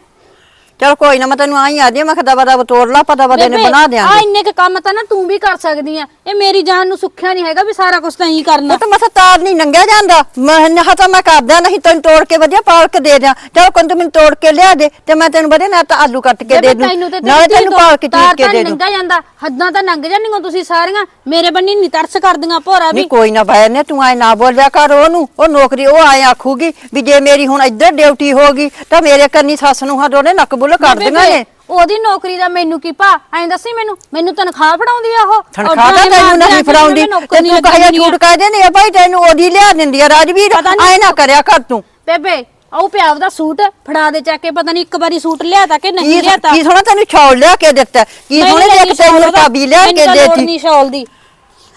ਚਲ ਕੋਈ ਨਾ ਮੈਂ ਤੈਨੂੰ ਆਈ ਆ ਦੀ ਮੈਂ ਦਵਾ ਦਵਾ ਤੋੜ ਲਾ ਦਵਾ ਦੇਣੇ ਬੇਬੇ, ਬਣਾ ਆ ਦਿਆਂਗੇ ਇੰਨੇ ਕ ਕੰਮ ਤਾਂ ਨਾ ਤੂੰ ਵੀ ਕਰ ਸਕਦੀ ਆ। ਇਹ ਮੇਰੀ ਜਾਨ ਨੂੰ ਸੁੱਖਿਆ ਨਹੀਂ ਹੈਗਾ ਵੀ ਸਾਰਾ ਕੁਝ ਤਾਂ ਹੀ ਕਰਨਾ। ਤਾਂ ਮਸਾ ਤਾਰ ਨਹੀਂ ਨੰਗਿਆ ਜਾਂਦਾ। ਮੈਂ ਨਹਾ ਤਾਂ ਮੈਂ ਕਰਦਾ ਨਹੀਂ ਤੈਨੂੰ ਤੋੜ ਕੇ ਵਧੀਆ ਪਾਲਕ ਦੇ ਦਿਆਂ। ਚਲ ਕੋਈ ਤੂੰ ਮੈਨੂੰ ਤੋੜ ਕੇ ਲਿਆ ਦੇ ਤੇ ਮੈਂ ਤੈਨੂੰ ਵਧੀਆ ਨਾ ਤਾਂ ਆਲੂ ਕੱਟ ਕੇ ਦੇ ਦੂੰ। ਨਾਲੇ ਤੈਨੂੰ ਪਾਲਕ ਚੀਰ ਕੇ ਦੇ ਨੀ ਦੂੰ। ਲੰਘਿਆ ਜਾਂਦਾ। ਹੱਦਾਂ ਤਾਂ ਲੰਘ ਜਾਂਦੀਆਂ ਤੁਸੀਂ ਸਾਰੀਆਂ। ਮੇਰੇ ਬੰਨੀ ਨਹੀਂ ਤਰਸ ਕਰਦੀਆਂ ਭੋਰਾ ਵੀ। ਕੋਈ ਨਾ ਬਾਇਰ ਨੇ ਤੂੰ ਐ ਨਾ ਬੋਲਿਆ ਕਰ ਉਹਨੂੰ। ਉਹ ਨੌਕਰੀ ਉਹ ਆਏ ਆਖੂਗੀ ਵੀ ਜੇ ਮੇਰੀ ਹੁਣ ਇੱਧਰ ਡਿਊਟੀ ਹੋ ਗਈ ਤਾਂ ਮੇਰੇ ਕੰਨੀ ਸੱਸ ਨੂੰ ਹਾਂ ਦੋਨੇ ਨੱਕ ਬੇਬੇ, ਦਿੰਗਾ ਨੇ। ਉਹਦੀ ਨੌਕਰੀ ਦਾ ਮੈਨੂੰ ਕੀ ਭਾ ਐਂ ਦੱਸੀ ਮੈਨੂੰ ਮੈਨੂੰ ਤਨਖਾਹ ਫੜਾਉਂਦੀ ਆ ਉਹ? ਤਨਖਾਹ ਤਾਂ ਤੈਨੂੰ ਨਹੀਂ ਆ ਫੜਾਉਂਦੀ। ਤੇ ਕਹਿਆ ਝੂਠ ਕਹਦੇ ਨੇ ਭਾਈ ਤੈਨੂੰ ਉਹਦੀ ਲਿਆ ਦਿੰਦੀ ਆ ਰਾਜਵੀਰ। ਐ ਨਾ ਕਰਿਆ ਕਰ ਤੂੰ। ਬੇਬੇ ਉਹ ਪਿਆ ਉਹਦਾ ਸੂਟ ਫੜਾ ਦੇ ਚੱਕ ਕੇ ਪਤਾ ਨਹੀਂ ਇੱਕ ਵਾਰੀ ਸੂਟ ਲਿਆਤਾ ਕਿ ਨਹੀਂ ਲਿਆਤਾ। ਕੀ ਸੋਹਣਾ ਤੈਨੂੰ ਛੌਲ ਲਿਆ ਕੇ ਦਿੱਤਾ? ਕੀ ਨਹੀਂ, ਦੇਖ ਤੈਨੂੰ ਕਾਬੀ ਲਿਆ ਕੇ ਦੇਤੀ? ਨਹੀਂ ਦੀ।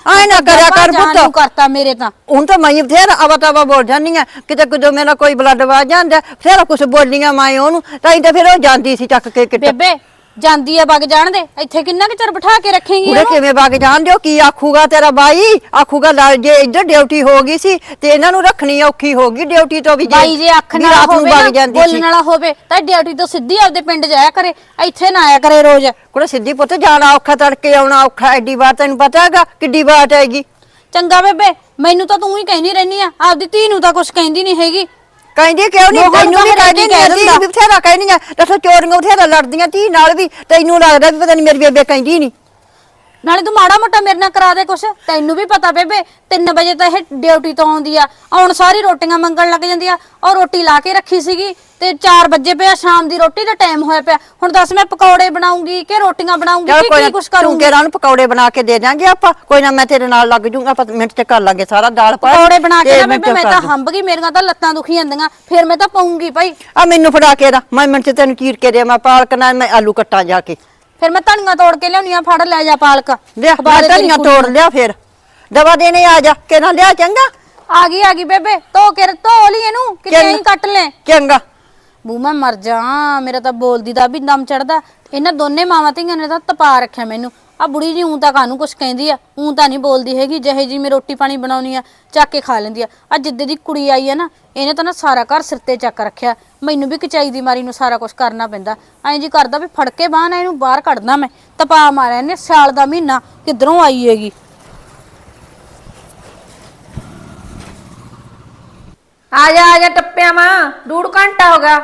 ਐ ਨਾ ਕਰਿਆ ਕਰ ਪੁੱਤ। ਕਰਤਾ ਮੇਰੇ ਤਾਂ। ਹੁਣ ਤਾਂ ਮੈਂ ਫੇਰ ਆਵਾ ਤਾਵਾ ਬੋਲ ਜਾਂਦੀ ਆ। ਕਿਤੇ ਕਿਦੋਂ ਮੇਰਾ ਕੋਈ ਬਲੱਡ ਵਾ ਜਾਂਦਾ ਫੇਰ ਕੁਛ ਬੋਲੀਆਂ ਮੈਂ ਉਹਨੂੰ ਤਾਂ ਹੀ ਤਾਂ ਫਿਰ ਉਹ ਜਾਂਦੀ ਸੀ ਚੱਕ ਕੇ ਕਿਤੇ ਬੇਬੇ ਜਾਂਦੀ ਆ ਵਗ ਜਾਣ ਦੇ? ਇੱਥੇ ਕਿੰਨਾ ਕੁ ਚਿਰ ਬਿਠਾ ਕੇ ਰੱਖੇਂਗੀ ਉਹਨੂੰ? ਕਿਵੇਂ ਵਗ ਜਾਣ ਦਿਓ? ਕੀ ਆਖੂਗਾ ਤੇਰਾ ਬਾਈ? ਆਖੂਗਾ ਲੈ ਜੇ ਇੱਧਰ ਡਿਊਟੀ ਹੋ ਗਈ ਸੀ ਤੇ ਇਹਨਾਂ ਨੂੰ ਰੱਖਣੀ ਔਖੀ ਹੋ ਗਈ ਡਿਊਟੀ ਤੋਂ ਵੀ ਬਾਈ ਜੇ ਅੱਖ ਵੀ ਨਾਲ ਰਾਤ ਨੂੰ ਹੋਵੇ ਵਗ ਨਾ ਜਾਂਦੀ ਬੋਲਣ ਵਾਲਾ ਹੋਵੇ ਤਾਂ ਡਿਊਟੀ ਤੋਂ ਸਿੱਧੀ ਆਪਦੇ ਪਿੰਡ ਜਾਇਆ ਕਰੇ ਇੱਥੇ ਨਾ ਆਇਆ ਕਰੇ ਰੋਜ਼। ਕੋਲੇ ਸਿੱਧੀ ਪੁੱਤ ਜਾਣਾ ਔਖਾ ਤੜਕੇ ਆਉਣਾ ਔਖਾ ਐਡੀ ਵਾਰ ਤੈਨੂੰ ਪਤਾ ਹੈਗਾ ਕਿੱਡੀ ਵਾਰ ਆਏਗੀ। ਚੰਗਾ ਬੇਬੇ ਮੈਨੂੰ ਤਾਂ ਤੂੰ ਹੀ ਕਹਿੰਦੀ ਰਹਿਨੀ ਆ ਆਪਦੀ ਧੀ ਨੂੰ ਤਾਂ ਕੁਝ ਕਹਿੰਦੀ ਨਹੀਂ ਹੈਗੀ। ਕਹਿੰਦੀ ਕਿਉਂ ਨਹੀਂ ਤੈਨੂੰ ਵੀ ਤਾਂ ਕਹਿੰਦੀ ਕਹਿ ਨਹੀਂ। ਵੀ ਬਥੇਰਾ ਕਹਿੰਦੀਆਂ ਦੱਸੋ ਚੋਰੀਆਂ ਬਥੇਰਾ ਲੜਦੀਆਂ ਧੀ ਨਾਲ ਵੀ ਤੈਨੂੰ ਲੱਗਦਾ ਵੀ ਪਤਾ ਨਹੀਂ ਮੇਰੀ ਬੇਬੇ ਕਹਿੰਦੀ ਨਹੀਂ ਨਾਲੇ ਤੂੰ ਮਾੜਾ ਮੋਟਾ ਮੇਰੇ ਨਾਲ ਕਰਾ ਦੇ ਕੁਛ। ਤੈਨੂੰ ਵੀ ਪਤਾ ਬੇਬੇ 3 ਵਜੇ ਤਾਂ ਇਹ ਡਿਊਟੀ ਤੋਂ ਆਉਂਦੀ ਆ। ਆਉਣ ਸਾਰੀ ਰੋਟੀਆਂ ਮੰਗਣ ਲੱਗ ਜਾਂਦੀ ਆ। ਔਰ ਰੋਟੀ ਲਾ ਕੇ ਰੱਖੀ ਸੀਗੀ ਤੇ 4 ਵਜੇ ਪਿਆ ਸ਼ਾਮ ਦੀ ਰੋਟੀ ਦਾ ਟਾਈਮ ਹੋਇਆ ਪਿਆ। ਹੁਣ ਦੱਸ ਮੈਂ ਪਕੌੜੇ ਬਣਾਉਂਗੀ ਕਿ ਰੋਟੀਆਂ ਬਣਾਉਂਗੀ ਕਿ ਕੀ ਕੁਛ ਕਰੂੰਗੀ? ਨੂੰ ਪਕੌੜੇ ਬਣਾ ਕੇ ਦੇ ਜਾਾਂਗੇ ਆਪਾਂ। ਕੋਈ ਨਾ ਮੈਂ ਤੇਰੇ ਨਾਲ ਲੱਗ ਜੂੰਗਾ ਆਪਾਂ ਮਿੰਟ ਚ ਕਰ ਲਾਂਗੇ ਸਾਰਾ ਦਾਲ ਪਾ। ਪਕੌੜੇ ਬਣਾ ਕੇ ਤੇ ਨਾ ਬੇਬੇ ਮੈਂ ਤਾਂ। ਹੰਬ ਗਈ ਮੇਰੀਆਂ ਤਾਂ ਲੱਤਾਂ ਦੁਖੀ ਜਾਂਦੀਆਂ ਫਿਰ ਮੈਂ ਤਾਂ ਪਾਉਂਗੀ ਭਾਈ। ਆ ਮੈਨੂੰ ਫੜਾ ਕੇ ਦਾ। ਮੈਂ ਮਿੰਟ ਚ ਤੈਨੂੰ ਚੀਰ ਕੇ ਦੇ ਮੈਂ ਪਾਲਕ ਨਾਲ ਮੈਂ ਆਲੂ ਕੱਟਾਂ ਜਾ ਕੇ। ਫਿਰ ਮੈਂ ਧਨੀਆ ਤੋੜ ਕੇ ਲਿਆਉਣੀ ਆ ਫੜ ਲੈ ਜਾ ਪਾਲਕ। ਲਿਆ ਤੇਰੀ ਧਨੀਆ ਤੋੜ। ਲਿਆ ਫਿਰ। ਦਵਾ ਦੇਣੇ ਆ ਜਾ ਕਿ ਨਾ ਲਿਆ ਚੰਗਾ? ਆ ਗਈ ਆ ਗਈ ਬੇਬੇ ਧੋ ਕੇ ਧੋ ਲਈ ਇਹਨੂੰ ਕਿਤੇ ਚੰਗਾ। ਹੀ ਕੱਟ ਲੈ ਚੰਗਾ। ਬੂ ਮੈਂ ਮਰ ਜਾ ਮੇਰਾ ਤਾਂ ਬੋਲਦੀ ਦਾ ਵੀ ਦਮ ਚੜਦਾ। ਇਹਨਾਂ ਦੋਨੇ ਮਾਵਾਂ ਧੀਆਂ ਨੇ ਤਾਂ ਤਪਾ ਰੱਖਿਆ ਮੈਨੂੰ। ਆ ਬੁੜੀ ਜੀ ਉਂ ਤਾਂ ਕਾਨੂੰ ਕੁਛ ਕਹਿੰਦੀ ਆ? ਉਂ ਤਾਂ ਨਹੀਂ ਬੋਲਦੀ ਹੈਗੀ, ਜਿਹੇ ਜੀ ਮੈਂ ਰੋਟੀ ਪਾਣੀ ਬਣਾਉਣੀ ਆ, ਚੱਕ ਕੇ ਖਾ ਲੈਂਦੀ ਆ। ਆ ਜਿੱਦੇ ਦੀ ਕੁੜੀ ਆਈ ਆ ਨਾ, ਇਹਨੇ ਤਾਂ ਨਾ ਸਾਰਾ ਘਰ ਸਿਰ ਤੇ ਚੱਕ ਰੱਖਿਆ। ਮੈਨੂੰ ਵੀ ਕਚਾਈ ਦੀ ਮਾਰੀ ਨੂੰ ਸਾਰਾ ਕੁਛ ਕਰਨਾ ਪੈਂਦਾ। ਐਂ ਜੀ ਕਰਦਾ ਵੀ ਫੜ ਕੇ ਬਾਹਰ ਇਹਨੂੰ ਬਾਹਰ ਕੱਢਦਾ ਮੈਂ। ਤਪਾ ਮਾਰਿਆ ਇਹਨੇ ਸਿਆਲ ਦਾ ਮਹੀਨਾ, ਕਿੱਧਰੋਂ ਆਈ ਹੈਗੀ? ਆ ਜਾ ਆ ਜਾ ਟੱਪਿਆ ਮਾਂ ਡੂੜ ਘੰਟਾ ਹੋ ਗਿਆ।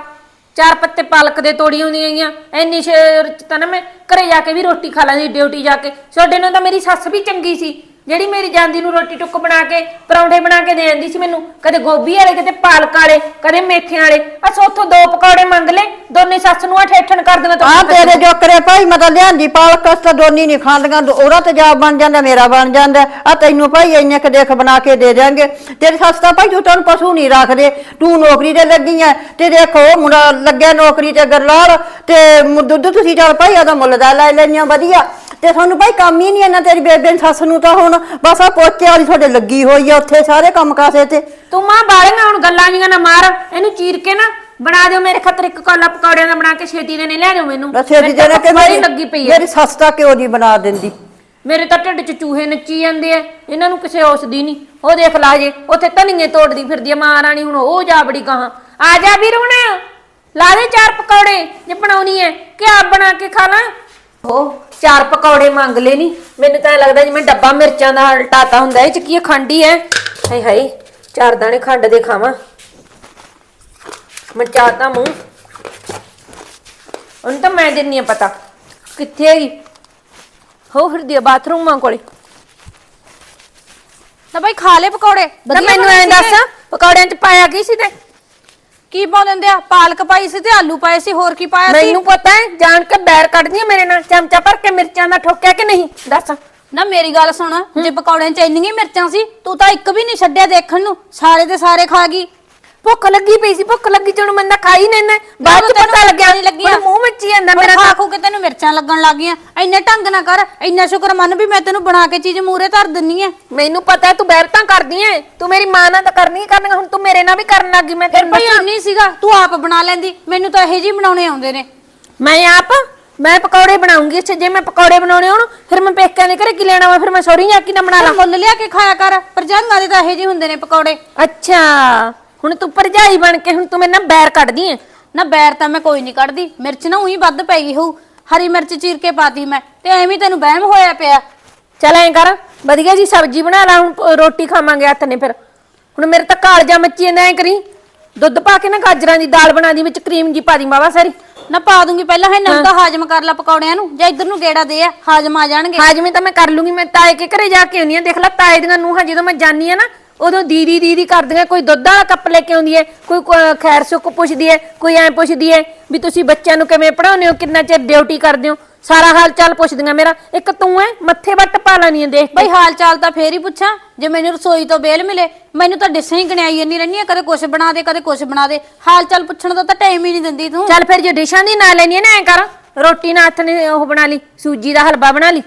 ਚਾਰ ਪੱਤੇ ਪਾਲਕ ਦੇ ਤੋੜੀ ਹੁੰਦੀਆਂ ਗਈਆਂ। ਐਨੀ ਸ਼ੇਰ ਚ ਤਾਂ ਨਾ ਮੈਂ ਘਰੇ ਜਾ ਕੇ ਵੀ ਰੋਟੀ ਖਾ ਲੈਂਦੀ ਡਿਊਟੀ ਜਾ ਕੇ। ਤੁਹਾਡੇ ਨਾਲ ਤਾਂ ਮੇਰੀ ਸੱਸ ਵੀ ਚੰਗੀ ਸੀ। ਜਿਹੜੀ ਮੇਰੀ ਜਾਂਦੀ ਨੂੰ ਰੋਟੀ ਟੁੱਕ ਬਣਾ ਕੇ ਪਰੌਂਠੇ ਬਣਾ ਕੇ ਦੇ ਦਿੰਦੀ ਸੀ ਮੈਨੂੰ ਕਦੇ ਗੋਭੀ ਵਾਲੇ ਕਦੇ ਪਾਲਕ ਵਾਲੇ ਕਦੇ ਮੇਥਿਆਂ ਵਾਲੇ। ਅਸ ਉੱਥੋਂ ਦੋ ਪਕੌੜੇ ਮੰਗ ਲੈ ਦੋਨੇ ਸੱਸ ਨੂੰ ਆ ਠੇਠਣ ਕਰ ਦਿੰਦਾ ਆ ਤੇਰੇ ਜੋਕਰੇ ਭਾਈ ਮੈਂ ਤਾਂ ਲਿਆਂਦੀ ਪਾਲਕ ਅਸ ਤਾਂ ਦੋਨੀ ਨਹੀਂ ਖਾਂਦੀਆਂ ਉਹਦਾ ਤੇਜਾਬ ਬਣ ਜਾਂਦਾ ਮੇਰਾ ਬਣ ਜਾਂਦਾ। ਆ ਤੈਨੂੰ ਭਾਈ ਇੰਨੇ ਕ ਦੇਖ ਬਣਾ ਕੇ ਦੇ ਦਿਆਂਗੇ। ਤੇਰੀ ਸੱਸ ਤਾਂ ਭਾਈ ਤੂੰ ਤੈਨੂੰ ਪਸ਼ੂ ਨਹੀਂ ਰੱਖਦੇ। ਤੂੰ ਨੌਕਰੀ ਤੇ ਲੱਗੀ ਐ ਤੇ ਦੇਖੋ ਮੁੰਡਾ ਲੱਗਿਆ ਨੌਕਰੀ ਤੇ ਗਰਲਾਲ ਤੇ ਮੁ- ਦੁੱਧ ਤੁਸੀਂ ਚੱਲ ਭਾਈ ਉਹਦਾ ਮੁੱਲ ਦਾ ਲੈ ਲੈਣੀਆਂ ਵਧੀਆ। ਤੇ ਤੁਹਾਨੂੰ ਭਾਈ ਕੰਮ ਹੀ ਨਹੀਂ ਇਹਨਾਂ ਤੇਰੀ ਬੇਬੇ ਦੀ ਸੱਸ ਨੂੰ ਤਾਂ ਹੁਣ ਬਸ ਆ ਪੋਚੇ ਵਾਲੀ ਤੁਹਾਡੇ ਲੱਗੀ ਹੋਈ ਆ ਉੱਥੇ ਸਾਰੇ ਕੰਮ ਕਾਸੇ ਤੇ। ਤੂੰ ਮਾਂ ਬਾਲੀਆਂ ਹੁਣ ਗੱਲਾਂ ਜੀਆਂ ਨਾ ਮਾਰ। ਇਹਨੂੰ ਚੀਰ ਕੇ ਨਾ ਬਣਾ ਦਿਓ ਮੇਰੇ ਖਤਰ ਇੱਕ ਕੋਲਾ ਪਕੌੜਿਆਂ ਦਾ ਬਣਾ ਕੇ ਛੇਤੀ ਦੇ ਨੇ ਲੈ ਦਿਓ ਮੈਨੂੰ। ਦੀ ਮੈਨੂੰ ਤਾਂ ਜਣੇ ਕਿ ਮੇਰੀ ਲੱਗੀ ਪਈ ਹੈ ਮੇਰੀ ਸੱਸ ਤਾਂ ਕਿਉਂ ਨਹੀਂ ਬਣਾ ਦਿੰਦੀ? ਮੇਰੇ ਤਾਂ ਢਿੱਡ 'ਚ ਚੂਹੇ ਨੱਚੀ ਜਾਂਦੇ ਆ। ਇਹਨਾਂ ਨੂੰ ਕਿਸੇ ਹੋਸਦੀ ਨਹੀਂ। ਉਹ ਦੇਖ ਲਾ ਜੇ ਉੱਥੇ ਧਨੀਏ ਤੋੜਦੀ ਫਿਰਦੀ ਆ ਮਾਂ ਰਾਣੀ ਹੁਣ ਉਹ ਜਾ ਬੜੀ ਕਹਾ ਆ ਜਾ ਵੀਰ ਹੁਣ। ਲਾ ਦੇ ਚਾਰ ਪਕੌੜੇ ਜੇ ਬਣਾਉਣੀ ਐ। ਕਿ ਆਪ ਬਣਾ ਕੇ ਖਾ ਲਾਂ। ਉਹ ਚਾਰ ਪਕੌੜੇ ਮੰਗ ਲੈ ਨੀ। ਮੈਨੂੰ ਤਾਂ ਐਂ ਲੱਗਦਾ ਜਿਵੇਂ ਡੱਬਾ ਮਿਰਚਾਂ ਦਾ ਟਾਤਾ ਹੁੰਦਾ ਇਹ ਚ ਕੀ ਖੰਡੀ ਐ ਹਾਏ ਹਾਏ ਚਾਰ ਦਾਣੇ ਖੰਡ ਦੇ ਖਾਵਾਂ। ਮਚਾਤਾ ਮੂੰਹ। ਉਹਨੂੰ ਤਾਂ ਮੈਂ ਦਿੰਨੀ ਆ ਪਤਾ। ਕਿੱਥੇ ਹੈਗੀ? ਹੋ ਫਿਰਦੀ ਆ ਬਾਥਰੂਮਾਂ ਕੋਲੇ। ਤਾਂ ਭਾਈ ਖਾ ਲੈ ਪਕੌੜੇ। ਤਾਂ ਵਧੀਆ ਮੈਨੂੰ ਬਣੇ ਐਂ ਸੀਗੇ। ਦੱਸ ਪਕੌੜਿਆਂ ਚ ਪਾਇਆ ਕੀ ਸੀ ਤੇ? ਕੀ ਪਾਉਂਦੇ ਹੁੰਦੇ ਆ ਪਾਲਕ ਪਾਈ ਸੀ ਤੇ ਆਲੂ ਪਾਏ ਸੀ ਹੋਰ ਕੀ ਪਾਇਆ ਸੀ? ਮੈਨੂੰ ਪਤਾ ਹੈ ਜਾਣ ਕੇ ਬੈਰ ਕੱਢਦੀ ਆ ਮੇਰੇ ਨਾਲ ਚਮਚਾ ਭਰ ਕੇ ਮਿਰਚਾਂ ਦਾ ਠੋਕਿਆ ਕਿ ਨਹੀਂ? ਦੱਸ। ਨਾ ਮੇਰੀ ਗੱਲ ਸੁਣ ਜੇ ਪਕੌੜਿਆਂ ਚ ਇੰਨੀਆਂ ਹੀ ਮਿਰਚਾਂ ਸੀ ਤੂੰ ਤਾਂ ਇੱਕ ਵੀ ਨਹੀਂ ਛੱਡਿਆ ਦੇਖਣ ਨੂੰ ਸਾਰੇ ਦੇ ਸਾਰੇ ਖਾ ਗਈ। ਭੁੱਖ ਲੱਗੀ ਪਈ ਸੀ ਭੁੱਖ ਲੱਗੀ ਚੋਂ ਬੰਦਾ ਖਾ ਹੀ ਲੈਣਾ ਬਾਅਦ ਚ ਪਤਾ ਲੱਗਿਆ ਨਹੀਂ ਲੱਗੀਆਂ ਹੁਣ ਮੂੰਹ ਵਿੱਚ ਹੀ ਜਾਂਦਾ ਹੁਣ ਮੇਰਾ ਤਾਂ। ਖੂ ਕੇ ਤੈਨੂੰ ਮਿਰਚਾਂ ਲੱਗਣ ਲੱਗ ਗਈਆਂ ਇੰਨੇ ਢੰਗ ਨਾ ਕਰ ਇੰਨਾ ਸ਼ੁਕਰ ਮੰਨ ਵੀ ਮੈਂ ਤੈਨੂੰ ਬਣਾ ਕੇ ਚੀਜ਼ ਮੂਰੇ ਧਰ ਦਿੰਨੀ ਐ ਮੈਨੂੰ ਪਤਾ ਹੈ ਤੂੰ ਬੈਰਤਾਂ ਕਰਦੀ ਐ ਤੂੰ ਮੇਰੀ ਮਾਂ ਨਾਲ ਤਾਂ ਕਰਨੀ ਹੀ ਕਰਨੀ ਹੁਣ ਤੂੰ ਮੇਰੇ ਨਾਲ ਵੀ ਕਰਨ ਲੱਗੀ ਮੈਂ ਫਿਰ ਤੈਨੂੰ ਭਾਈ। ਨਹੀਂ ਸੀਗਾ ਤੂੰ ਆਪ ਬਣਾ ਲੈਂਦੀ ਮੈਨੂੰ ਤਾਂ ਇਹੋ ਜਿਹੀ ਬਣਾਉਣੇ ਆਉਂਦੇ ਨੇ। ਮੈਂ ਆਪ ਮੈਂ ਪਕੌੜੇ ਬਣਾਉਂਗੀ ਅੱਛਾ ਜੇ ਮੈਂ ਪਕੌੜੇ ਬਣਾਉਣੇ ਹੋਣ ਫਿਰ ਮੈਂ ਪੇਕਿਆਂ ਦੇ ਘਰੇ ਕੀ ਲੈਣਾ ਵਾ ਫਿਰ ਮੈਂ ਸੌਰੀ ਜਾ ਕੇ ਨਾ ਬਣਾ ਲਾਂ। ਮੁੱਲ ਲਿਆ ਕੇ ਖਾਇਆ ਕਰ ਪਰ ਜਾਂਗਾ ਦੇ ਤਾਂ ਇਹੋ ਜਿਹੇ ਹੁੰਦੇ ਨੇ ਪਕੌੜੇ। ਅੱਛਾ। ਹੁਣ ਤੂੰ ਭਰਜਾਈ ਬਣ ਕੇ ਹੁਣ ਤੂੰ ਮੇਰੇ ਨਾਲ ਬੈਰ ਕੱਢਦੀ ਐ ਨਾ ਬੈਰ ਤਾਂ ਮੈਂ ਕੋਈ ਨਹੀਂ ਕੱਢਦੀ। ਮਿਰਚ ਨਾ ਉਹੀ ਵੱਧ ਪੈ ਗਈ ਹੋਊ। ਹਰੀ ਮਿਰਚ ਚੀਰ ਕੇ ਪਾਤੀ ਮੈਂ ਤੇ ਐਵੇਂ ਤੈਨੂੰ ਵਹਿਮ ਹੋਇਆ ਪਿਆ। ਚੱਲ ਐਂ ਕਰ ਵਧੀਆ ਜੀ ਸਬਜ਼ੀ ਬਣਾ ਲਾ ਹੁਣ ਪ- ਰੋਟੀ ਖਾਵਾਂਗੇ ਹੱਥ ਨੇ ਫਿਰ। ਹੁਣ ਮੇਰੇ ਤਾਂ ਕਾਲਜਾ ਮੱਚੀ ਐ ਕਰੀ। ਦੁੱਧ ਪਾ ਕੇ ਨਾ ਗਾਜਰਾਂ ਦੀ ਦਾਲ ਬਣਾ ਦੀ ਵਿੱਚ ਕਰੀਮ ਜੀ ਪਾ ਦੀ ਬਾਵਾ ਸਾਰੀ। ਨਾ ਪਾ ਦੂੰਗੀ ਪਹਿਲਾਂ ਹੈ ਨਮਕਾ ਹਾਜ਼ਮ ਕਰ ਲੈ ਪਕੌੜਿਆਂ ਨੂੰ ਜਾਂ ਇੱਧਰ ਨੂੰ ਗੇੜਾ ਦੇ ਆ ਹਾਜ਼ਮ ਆ ਜਾਣਗੇ। ਹਾਜਮੇ ਤਾਂ ਮੈਂ ਕਰ ਲੂੰਗੀ ਮੈਂ ਤਾਏ ਕੇ ਘਰੇ ਜਾ ਕੇ ਆਉਣੀ ਆ। ਦੇਖ ਲੈ ਤਾਏ ਦੀਆਂ ਨੂੰਹਾਂ ਜਦੋਂ ਮੈਂ ਜਾਨੀ ਆ ਨਾ ਉਦੋਂ ਦੀਦੀ ਦੀਦੀ ਕਰਦੀਆਂ ਕੋਈ ਦੁੱਧ ਵਾਲਾ ਕੱਪ ਲੈ ਕੇ ਆਉਂਦੀ ਐ ਕੋਈ ਕ- ਖੈਰ ਸੁੱਖ ਪੁੱਛਦੀ ਐ ਕੋਈ ਐ ਪੁੱਛਦੀ ਐ ਵੀ ਤੁਸੀਂ ਬੱਚਿਆਂ ਨੂੰ ਕਿਵੇਂ ਪੜਾਉਂਦੇ ਹੋ ਕਿੰਨਾ ਚਿਰ ਡਿਊਟੀ ਕਰਦੇ ਹੋ? ਸਾਰਾ ਹਾਲ ਚਾਲ ਪੁੱਛਦੀਆਂ ਮੇਰਾ। ਇੱਕ ਤੂੰ ਐ ਮੱਥੇ ਵੱਟ ਪਾ ਲੈਣੀ ਐ ਦੇਖ। ਬਈ ਹਾਲ ਚਾਲ ਤਾਂ ਫੇਰ ਹੀ ਪੁੱਛਾਂ ਜੇ ਮੈਨੂੰ ਰਸੋਈ ਤੋਂ ਬੇਲ ਮਿਲੇ ਮੈਨੂੰ ਤਾਂ ਡਿਸਾਂ ਹੀ ਗਣਾਈ ਜੰਨੀ ਰਹਿੰਦੀ ਆ ਕਦੇ ਕੁਛ ਬਣਾ ਦੇ ਕਦੇ ਕੁਛ ਬਣਾ ਦੇ। ਹਾਲ ਚਾਲ ਪੁੱਛਣ ਦਾ ਤਾਂ ਟਾਈਮ ਹੀ ਨਹੀਂ ਦਿੰਦੀ ਤੂੰ। ਚੱਲ ਫਿਰ ਜੇ ਡਿਸ਼ਾਂ ਦੀ ਨਾ ਲੈਣੀ ਐ ਨਾ ਐ ਕਰ ਰੋਟੀ ਨਾਲ ਹੱਥ ਨੇ ਉਹ ਬਣਾ ਲਈ ਸੂਜੀ ਦਾ ਹਲਵਾ ਬਣਾ ਲਈ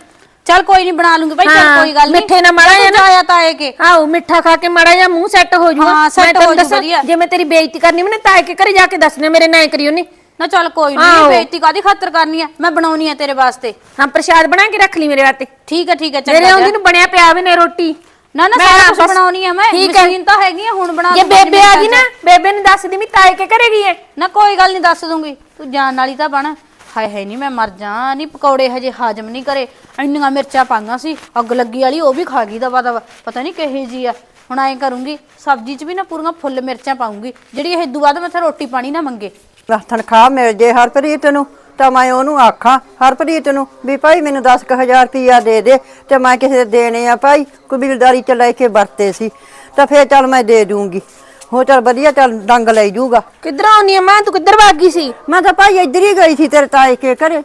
ਚੱਲ ਕੋਈ ਨਹੀਂ ਬਣਾ ਲੂੰਗੀ ਬਈ ਚੱਲ ਹਾਂ, ਕੋਈ ਗੱਲ ਨਹੀਂ ਮਿੱਠੇ ਨਾਲ ਮਾੜਾ ਜਿਹਾ ਨਾ- ਆਇਆ ਤਾਂ ਆਏ ਕੇ। ਆਹੋ ਮਿੱਠਾ ਖਾ ਕੇ ਮਾੜਾ ਜਿਹਾ ਮੂੰਹ ਸੈੱਟ ਹੋ ਜਾਊਗਾ ਹਾਂ, set ਮੈਂ ਤੈਨੂੰ ਹੋ ਦੱਸਾਂ, ਵਧੀਆ। ਜੇ ਮੈਂ ਤੇਰੀ ਬੇਇੱਜ਼ਤੀ ਕਰਨੀ ਮੈਂ ਨਾ ਤਾਏ ਕੇ ਘਰੇ ਜਾ ਕੇ ਦੱਸਣਾ ਮੇਰੇ ਐ ਕਰਿਓ ਨਹੀਂ ਨਾ ਚੱਲ ਕੋਈ ਆਹੋ। ਨਹੀਂ ਬੇਇੱਜ਼ਤੀ ਕਾਦੀ ਖਾਤਰ ਕਰਨੀ ਆ? ਮੈਂ ਬਣਾਉਣੀ ਆ ਤੇਰੇ ਵਾਸਤੇ। ਹਾਂ ਪ੍ਰਸ਼ਾਦ ਬਣਾ ਕੇ ਰੱਖ ਲਈ ਮੇਰੇ ਵਾਸਤੇ। ਠੀਕ ਹੈ ਠੀਕ ਹੈ ਮੇਰੇ ਚੰਗਾ ਆਉਂਦੀ। ਨੂੰ ਬਣਿਆ ਪਿਆ ਵੀ ਨੇ ਰੋਟੀ। ਨਾ ਨਾ ਮੈਂ ਸਾਰਾ ਕੁਝ ਬਸ- ਬਣਾਉਣੀ ਆ ਮੈਂ। ਠੀਕ ਹੈ। ਮਸ਼ੀਨ ਤਾਂ ਹੈਗੀ ਆ ਹੁਣ ਬਣਾ ਜੇ ਦੂੰ ਪੰਜ ਬੇਬੇ ਆ ਗਈ ਨਾ ਬੇਬੇ ਨੂੰ ਦੱਸ ਦੀ ਵੀ ਤਾਏ ਕੇ ਘਰੇ ਗਈ ਐ ਨਾ ਕੋਈ ਗੱਲ ਨਹੀਂ ਦੱਸ ਦੂੰਗੀ। ਤੂੰ ਜਾਣ ਵਾਲੀ ਤਾਂ ਬਣ। ਹਾਏ ਹਾਏ ਨਹੀਂ, ਮੈਂ ਮਰ ਜਾ ਨਹੀਂ ਪਕੌੜੇ ਹਜੇ ਹਾਜ਼ਮ ਨਹੀਂ ਕਰੇ, ਇੰਨੀਆਂ ਮਿਰਚਾਂ ਪਾਈਆਂ ਸੀ, ਅੱਗ ਲੱਗੀ ਵਾਲੀ, ਉਹ ਵੀ ਖਾ ਗਈ ਦਵਾ ਦਵਾ, ਪਤਾ ਨਹੀਂ ਕਿਹੇ ਜੀ ਆ। ਹੁਣ ਐਂ ਕਰੂੰਗੀ, ਸਬਜ਼ੀ 'ਚ ਵੀ ਨਾ ਪੂਰੀਆਂ ਫੁੱਲ ਮਿਰਚਾਂ ਪਾਉਂਗੀ ਜਿਹੜੀ ਇਹ ਦੂ ਬਾਅਦ ਮੈਥੇ ਰੋਟੀ ਪਾਣੀ ਨਾ ਮੰਗੇ। ਬਸ ਤਨਖਾਹ ਮਿਲ ਜੇ ਹਰਪ੍ਰੀਤ ਨੂੰ, ਤਾਂ ਮੈਂ ਉਹਨੂੰ ਆਖਾਂ, ਹਰਪ੍ਰੀਤ ਨੂੰ ਵੀ ਭਾਈ ਮੈਨੂੰ 10000 ਰੁਪਇਆ ਦੇ ਦੇ, ਤੇ ਮੈਂ ਕਿਸੇ ਦੇ ਦੇਣੇ ਆ ਭਾਈ ਕਬੀਲਦਾਰੀ ਚ ਲੈ ਕੇ ਵਰਤੇ ਸੀ, ਤਾਂ ਫੇਰ ਚੱਲ ਮੈਂ ਦੇ ਦੂੰਗੀ। ਹੋ ਚੱਲ ਵਧੀਆ ਚੱਲ ਡੰਗ ਲੈ ਜੂਗਾ। ਕਿੱਧਰ ਆਉਣੀ ਆ? ਮਾਂ ਤੂੰ ਕਿੱਧਰ ਗਈ ਸੀ? ਮੈਂ ਤਾਂ ਭਾਈ ਇੱਧਰ ਹੀ ਗਈ ਸੀ ਤੇਰੇ ਤਾਏ ਕੇ ਘਰੇ।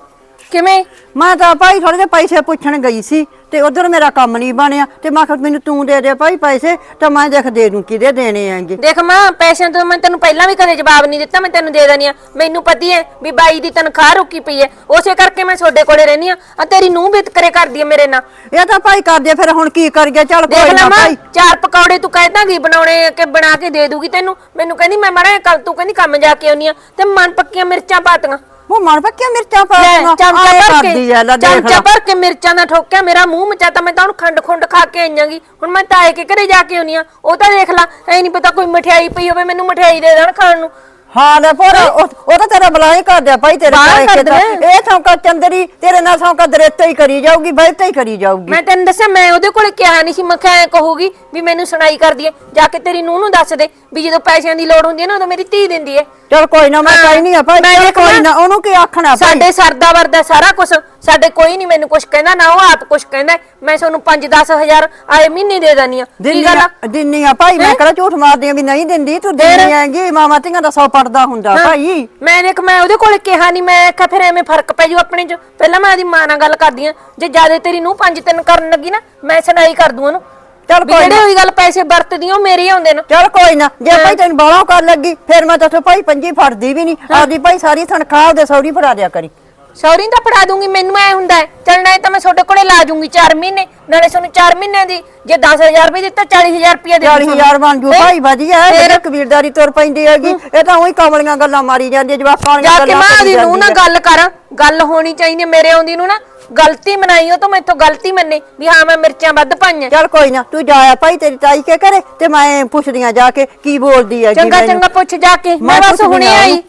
ਕਿਵੇਂ? ਮੈਂ ਤਾਂ ਭਾਈ ਥੋੜੇ ਜਿਹੇ ਪੈਸੇ ਪੁੱਛਣ ਗਈ ਸੀ ਤੇ ਉਧਰ ਮੇਰਾ ਕੰਮ ਨਹੀਂ ਬਣਿਆ ਤੇ ਮੈਂ ਕਿਹਾ ਮੈਨੂੰ ਤੂੰ ਦੇ ਦੇ ਭਾਈ ਪੈਸੇ ਤਾਂ ਮੈਂ ਦੇਖ ਦੇ ਦੂੰ ਕਿਹਦੇ ਦੇਣੇ ਆਂਗੇ ਦੇਖ ਮਾਂ ਪੈਸਿਆਂ ਤੋਂ ਮੈਂ ਤੈਨੂੰ ਪਹਿਲਾਂ ਵੀ ਕਦੇ ਜਵਾਬ ਨਹੀਂ ਦਿੱਤਾ ਮੈਂ ਤੈਨੂੰ ਦੇ ਦਣੀ ਆ ਮੈਨੂੰ ਪਤੀ ਹੈ ਵੀ ਬਾਈ ਦੀ ਤਨਖਾਹ ਰੁਕੀ ਪਈ ਹੈ ਉਸੇ ਕਰਕੇ ਮੈਂ ਤੁਹਾਡੇ ਕੋਲੇ ਰਹਿਨੀ ਆ ਆ ਤੇਰੀ ਨੂੰਹ ਵਿਤਕਰੇ ਕਰਦੀ ਹੈ ਮੇਰੇ ਨਾਲ। ਇਹ ਤਾਂ ਭਾਈ ਕਰਦੇ ਫਿਰ ਹੁਣ ਕੀ ਕਰੀਏ? ਚੱਲ ਦੇਖ ਕੋਈ ਲੈ ਨਾ ਮਾਂ ਭਾਈ। ਚਾਰ ਪਕੌੜੇ ਤੂੰ ਕਹਿਦਾ ਕੀ ਬਣਾਉਣੇ ਕਿ ਬਣਾ ਕੇ ਦੇ ਦੂਗੀ ਤੈਨੂੰ? ਮੈਨੂੰ ਕਹਿੰਦੀ ਮੈਂ ਮੜਾ ਕੱਲ ਤੂੰ ਕਹਿੰਦੀ ਕੰਮ ਜਾ ਕੇ ਆਉਣੀ ਆ ਤੇ ਮਨ ਪੱਕੀਆਂ ਮਿਰਚਾਂ ਪਾਤੀਆਂ। ਉਹ ਮਨ ਪੱਕੀਆਂ ਮਿਰਚਾਂ ਪਾ ਲੈ। ਚਮਚਾ ਆਏਂ ਭਰ ਕਰਦੀ ਆ, ਲੈ ਕੇ ਦੇਖ ਚਮਚਾ ਲਾ। ਭਰ ਕੇ ਮਿਰਚਾਂ ਦਾ ਠੋਕਿਆ ਮੇਰਾ ਮੂੰਹ ਮਚਾ ਤਾਂ ਮੈਂ ਤਾਂ ਹੁਣ ਖੰਡ ਖੁੰਡ ਖਾ ਕੇ ਆਈਆਂਗੀ ਹੁਣ ਮੈਂ ਤਾਏ ਕੇ ਘਰੇ ਜਾ ਕੇ ਆਉਣੀ ਆ ਉਹ ਤਾਂ ਦੇਖ ਲਾ ਐ ਨਹੀਂ ਪਤਾ ਕੋਈ ਮਠਿਆਈ ਪਈ ਹੋਵੇ ਮੈਨੂੰ ਮਠਿਆਈ ਦੇ ਦੇਣ ਖਾਣ ਨੂੰ ਹਾਂ ਲੈ ਪੁੱਤ ਉਹ ਤਾਂ ਤੇਰਾ ਬਲਾਈ ਕਰਦਿਆ ਭਾਈ ਤੇਰੇ ਬਾਹਲਾ ਤਾਏ ਕੇ ਤਾਂ। ਕਰਦੇ। ਇਹ ਸੌਂਕਾ ਚੰਦਰੀ ਤੇਰੇ ਨਾਲ ਸੌਂਕਾ ਦਰੇਤੇ ਹੀ ਕਰੀ ਜਾਊਗੀ ਬਹਿਤੇ ਹੀ ਕਰੀ ਜਾਊਗੀ ਮੈਂ ਤੈਨੂੰ ਦੱਸਿਆ ਮੈਂ ਉਹਦੇ ਕੋਲੇ ਕਿਹਾ ਨਹੀਂ ਸੀ ਮੈਂ ਕਿਹਾ ਐਂ ਕਹੂਗੀ ਵੀ ਮੈਨੂੰ ਸੁਣਾਈ ਕਰਦੀ ਐ ਜਾ ਕੇ ਤੇਰੀ ਨੂੰਹ ਨੂੰ ਦੱਸ ਦੇ ਵੀ ਜਦੋਂ ਪੈਸਿਆਂ ਦੀ ਲੋੜ ਹੁੰਦੀ ਐ ਨਾ ਉਦੋਂ ਮੇਰੀ ਧੀ ਦਿੰਦੀ ਐ ਚਲ ਕੋਈ ਨਾ ਮੈਂ ਹਾਂ, ਕਹਿ ਨਹੀਂ ਆ ਭਾਈ ਮੈਂ ਚੱਲ ਕੋਈ। ਨਾ ਉਹਨੂੰ ਕੀ ਆਖਣਾ ਭਾਈ ਸਾਡੇ ਸਰਦਾ ਵਰਦਾ ਸਾਰਾ ਕੁਝ ਸਾਡੇ ਕੋਈ ਨਹੀਂ ਮੈਨੂੰ ਕੁਝ ਕਹਿੰਦਾ ਨਾ ਉਹ ਆਪ ਕੁਝ ਕਹਿੰਦਾ ਮੈਂ ਤੁਹਾਨੂੰ 5-10 ਹਜ਼ਾਰ ਆਏ ਮਹੀਨੇ ਦੇ ਦਾਨੀ ਆ ਕੀ ਗੱਲ ਆ ਦਿੰਨੀ ਦਿੰਨੀ ਆ ਭਾਈ ਮੈਂ ਕਿਹੜਾ ਝੂਠ ਮਾਰਦੀ ਆ ਵੀ ਨਹੀਂ ਦਿੰਦੀ ਤੂੰ ਦਿੰਨੀ ਆਂਗੀ ਮਾਮਾ ਧੀਆਂ ਦਾ ਸੌ ਪੜਦਾ ਹੁੰਦਾ ਭਾਈ। ਮੈਂ ਦੇਖ ਮੈਂ ਉਹਦੇ ਕੋਲੇ ਕਿਹਾ ਨਹੀਂ ਮੈਂ ਆਖਿਆ ਫਿਰ ਐਵੇਂ ਫ਼ਰਕ ਪੈ ਜੂ ਆਪਣੇ ਚ। ਪਹਿਲਾਂ ਮੈਂ ਆਦੀ ਮਾਂ ਨਾਲ ਗੱਲ ਕਰਦੀ ਆ ਜੇ ਜ਼ਿਆਦਾ ਤੇਰੀ ਨੂੰ ਪੰਜ ਤਿੰਨ ਕਰਨ ਲੱਗੀ ਨਾ ਮੈਂ ਸੁਣਾਈ ਕਰ ਦੂੰ ਉਹਨੂੰ। ਚੱਲ ਵੀ ਕੋਈ ਜਿਹੜੇ ਨਾ। ਹੋਈ ਗੱਲ ਪੈਸੇ ਵਰਤਦੀ ਉਹ ਮੇਰੇ ਹੀ ਆਉਂਦੇ ਨੇ। ਚਲ ਕੋਈ ਨਾ। ਜੇ ਭਾਈ ਤੈਨੂੰ ਬਾਹਲੋਂ ਕਰ ਲੱਗੀ ਫਿਰ ਮੈਂ ਤਾਂ ਭਾਈ ਪੰਜੀ ਫੜਦੀ ਵੀ ਨਹੀਂ ਆਪਦੀ ਭਾਈ ਸਾਰੀ ਤਨਖਾਹ ਉਹਦੇ ਸੌਰੀ ਫੜਾ ਦਿਆ ਕਰੀ। ਸੌਰੀ ਤਾਂ ਫੜਾ ਦੂੰਗੀ ਮੈਨੂੰ ਐ ਹੁੰਦਾ ਹੈ, ਚੱਲਣਾ ਹੈ ਤਾਂ ਮੈਂ ਤੁਹਾਡੇ ਕੋਲੇ ਲਾ ਜੂੰਗੀ 4 ਮਹੀਨੇ ਨਾਲੇ ਤੁਹਾਨੂੰ 4 ਮਹੀਨਿਆਂ ਦੀ ਜੇ 10000 ਰੁਪਏ ਦਿੱਤਾ 40000 ਰੁਪਏ ਦੇ ਦੂੰ 40000 ਬਣ ਜੂ? ਭਾਈ ਵਧੀਆ ਹੈ ਫਿਰ ਕਬੀਲਦਾਰੀ ਤੁਰ ਪੈਂਦੀ ਹੈਗੀ। ਇਹ ਤਾਂ ਉਹੀ ਕਮਲੀਆਂ ਗੱਲਾਂ ਮਾਰੀ ਜਾਂਦੀ ਜਵਾਕਾਂ ਵਾਲੀਆਂ ਜਾ ਕੇ ਮਾਂ ਕਰੀ ਦੀ ਨੂੰ ਨਾ। ਗੱਲ ਕਰ ਗੱਲ ਹੋਣੀ ਚਾਹੀਦੀ ਮੇਰੇ ਆਉਂਦੀ ਨੂੰ ਨਾ ਗਲਤੀ ਮਨਾਈ ਉਹ ਤੋਂ ਮੈਥੋਂ ਗਲਤੀ ਮੰਨੇ ਵੀ ਹਾਂ ਮੈਂ ਮਿਰਚਾਂ ਵੱਧ ਪਾਈਆਂ। ਚੱਲ ਕੋਈ ਨਾ ਤੂੰ ਜਾਇਆ ਭਾਈ ਤੇਰੀ ਤਾਈ ਕੇ ਘਰੇ ਤੇ ਮੈਂ ਪੁੱਛਦੀਆਂ ਜਾ ਕੇ ਕੀ ਬੋਲਦੀ ਹੈ ਚੰਗਾ ਚੰਗਾ ਪੁੱਛ ਜਾ ਕੇ ਮੈਂ ਬਸ ਹੁਣੇ ਆਈ।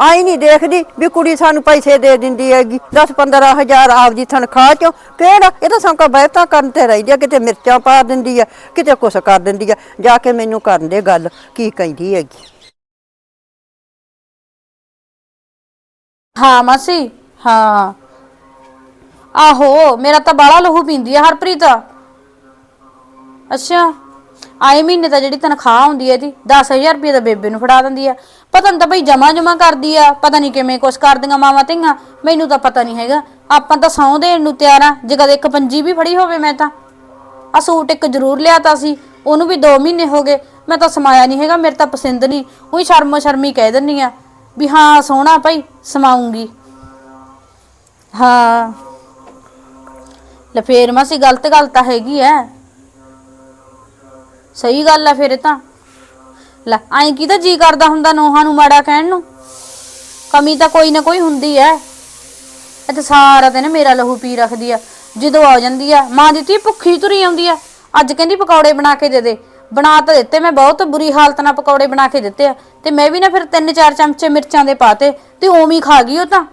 ਆਈ ਨਹੀਂ ਦੇਖਦੀ ਵੀ ਕੁੜੀ ਸਾਨੂੰ ਪੈਸੇ ਦੇ ਦਿੰਦੀ ਹੈਗੀ। 10 15000 ਆਪਦੀ ਤਨਖਾਹ ਚੋਂ। ਕਿਹੜਾ? ਇਹ ਤਾਂ ਸੰਕਾ ਬਹਿਤਾ ਕਰਨ ਤੇ ਰਹਿੰਦੀ ਆ, ਕਿਤੇ ਮਿਰਚਾਂ ਪਾ ਦਿੰਦੀ ਆ, ਕਿਤੇ ਕੁਛ ਕਰ ਦਿੰਦੀ ਆ। ਜਾ ਕੇ ਮੈਨੂੰ ਕਰਨ ਦੇ ਗੱਲ, ਕੀ ਕਹਿੰਦੀ ਹੈਗੀ। ਹਾਂ ਮਾਸੀ, ਹਾਂ। ਆਹੋ, ਮੇਰਾ ਤਾਂ ਬਾਲਾ ਲਹੂ ਪੀਂਦੀ ਆ ਹਰਪ੍ਰੀਤ। ਅੱਛਾ। ਆਏ ਮਹੀਨੇ ਤਾਂ ਜਿਹੜੀ ਤਨਖਾਹ ਹੁੰਦੀ ਹੈ ਇਹਦੀ 10000 ਰੁਪਏ ਦਾ ਬੇਬੇ ਨੂੰ ਫੜਾ ਦਿੰਦੀ ਆ। ਪਤਾ ਨਹੀਂ ਤਾਂ ਬਈ ਜਮਾ ਜਮਾ ਕਰਦੀ ਆ, ਪਤਾ ਨਹੀਂ ਕਿਵੇਂ ਕੁਛ ਕਰਦੀਆਂ ਮਾਵਾਂ ਧੀਆਂ, ਮੈਨੂੰ ਤਾਂ ਪਤਾ ਨਹੀਂ ਹੈਗਾ। ਆਪਾਂ ਤਾਂ ਸਹੁੰ ਦੇਣ ਨੂੰ ਤਿਆਰ ਆ, ਜੇ ਕਦੇ ਇੱਕ ਪੰਜੀ ਵੀ ਫੜੀ ਹੋਵੇ ਮੈਂ ਤਾਂ। ਆ ਸੂਟ ਇੱਕ ਜ਼ਰੂਰ ਲਿਆਤਾ ਸੀ, ਉਹਨੂੰ ਵੀ 2 ਮਹੀਨੇ ਹੋ ਗਏ, ਮੈਂ ਤਾਂ ਸਮਾਇਆ ਨਹੀਂ ਹੈਗਾ, ਮੇਰੇ ਤਾਂ ਪਸੰਦ ਨਹੀਂ ਉਹੀ ਸ਼ਰਮੋ ਸ਼ਰਮੀ ਕਹਿ ਦਿੰਨੀ ਆ ਵੀ ਹਾਂ, ਸੋਹਣਾ ਭਾਈ, ਸਮਾਉਂਗੀ। ਹਾਂ। ਲੈ ਫੇਰ ਮਾਸੀ ਗਲਤ ਗੱਲ ਤਾਂ ਹੈਗੀ ਐ। ਸਹੀ ਗੱਲ ਆ ਫਿਰ ਇਹ ਤਾਂ। ਲੈ ਐਂ ਕਿਹਦਾ ਜੀ ਕਰਦਾ ਹੁੰਦਾ ਨੋਹਾਂ ਨੂੰ ਮਾੜਾ ਕਹਿਣ ਨੂੰ? ਕਮੀ ਤਾਂ ਕੋਈ ਨਾ ਕੋਈ ਹੁੰਦੀ ਐ। ਇਹ ਤਾਂ ਸਾਰਾ ਦਿਨ ਮੇਰਾ ਲਹੂ ਪੀ ਰੱਖਦੀ ਆ। ਜਦੋਂ ਆ ਜਾਂਦੀ ਆ, ਮਾਂ ਦਿੱਤੀ ਭੁੱਖੀ ਤੁਰੀ ਆਉਂਦੀ ਆ। ਅੱਜ ਕਹਿੰਦੀ ਪਕੌੜੇ ਬਣਾ ਕੇ ਦੇ ਦੇ। ਬਣਾ ਤਾਂ ਦਿੱਤੇ, ਮੈਂ ਬਹੁਤ ਬੁਰੀ ਹਾਲਤ ਨਾਲ ਪਕੌੜੇ ਬਣਾ ਕੇ ਦਿੱਤੇ ਆ। ਤੇ ਮੈਂ ਵੀ ਨਾ ਫਿਰ ਤਿੰਨ ਚਾਰ ਚਮਚੇ ਮਿਰਚਾਂ ਦੇ ਪਾਤੇ, ਤੇ ਉਵੇਂ ਹੀ ਖਾ ਗਈ ਉਹ ਤਾਂ।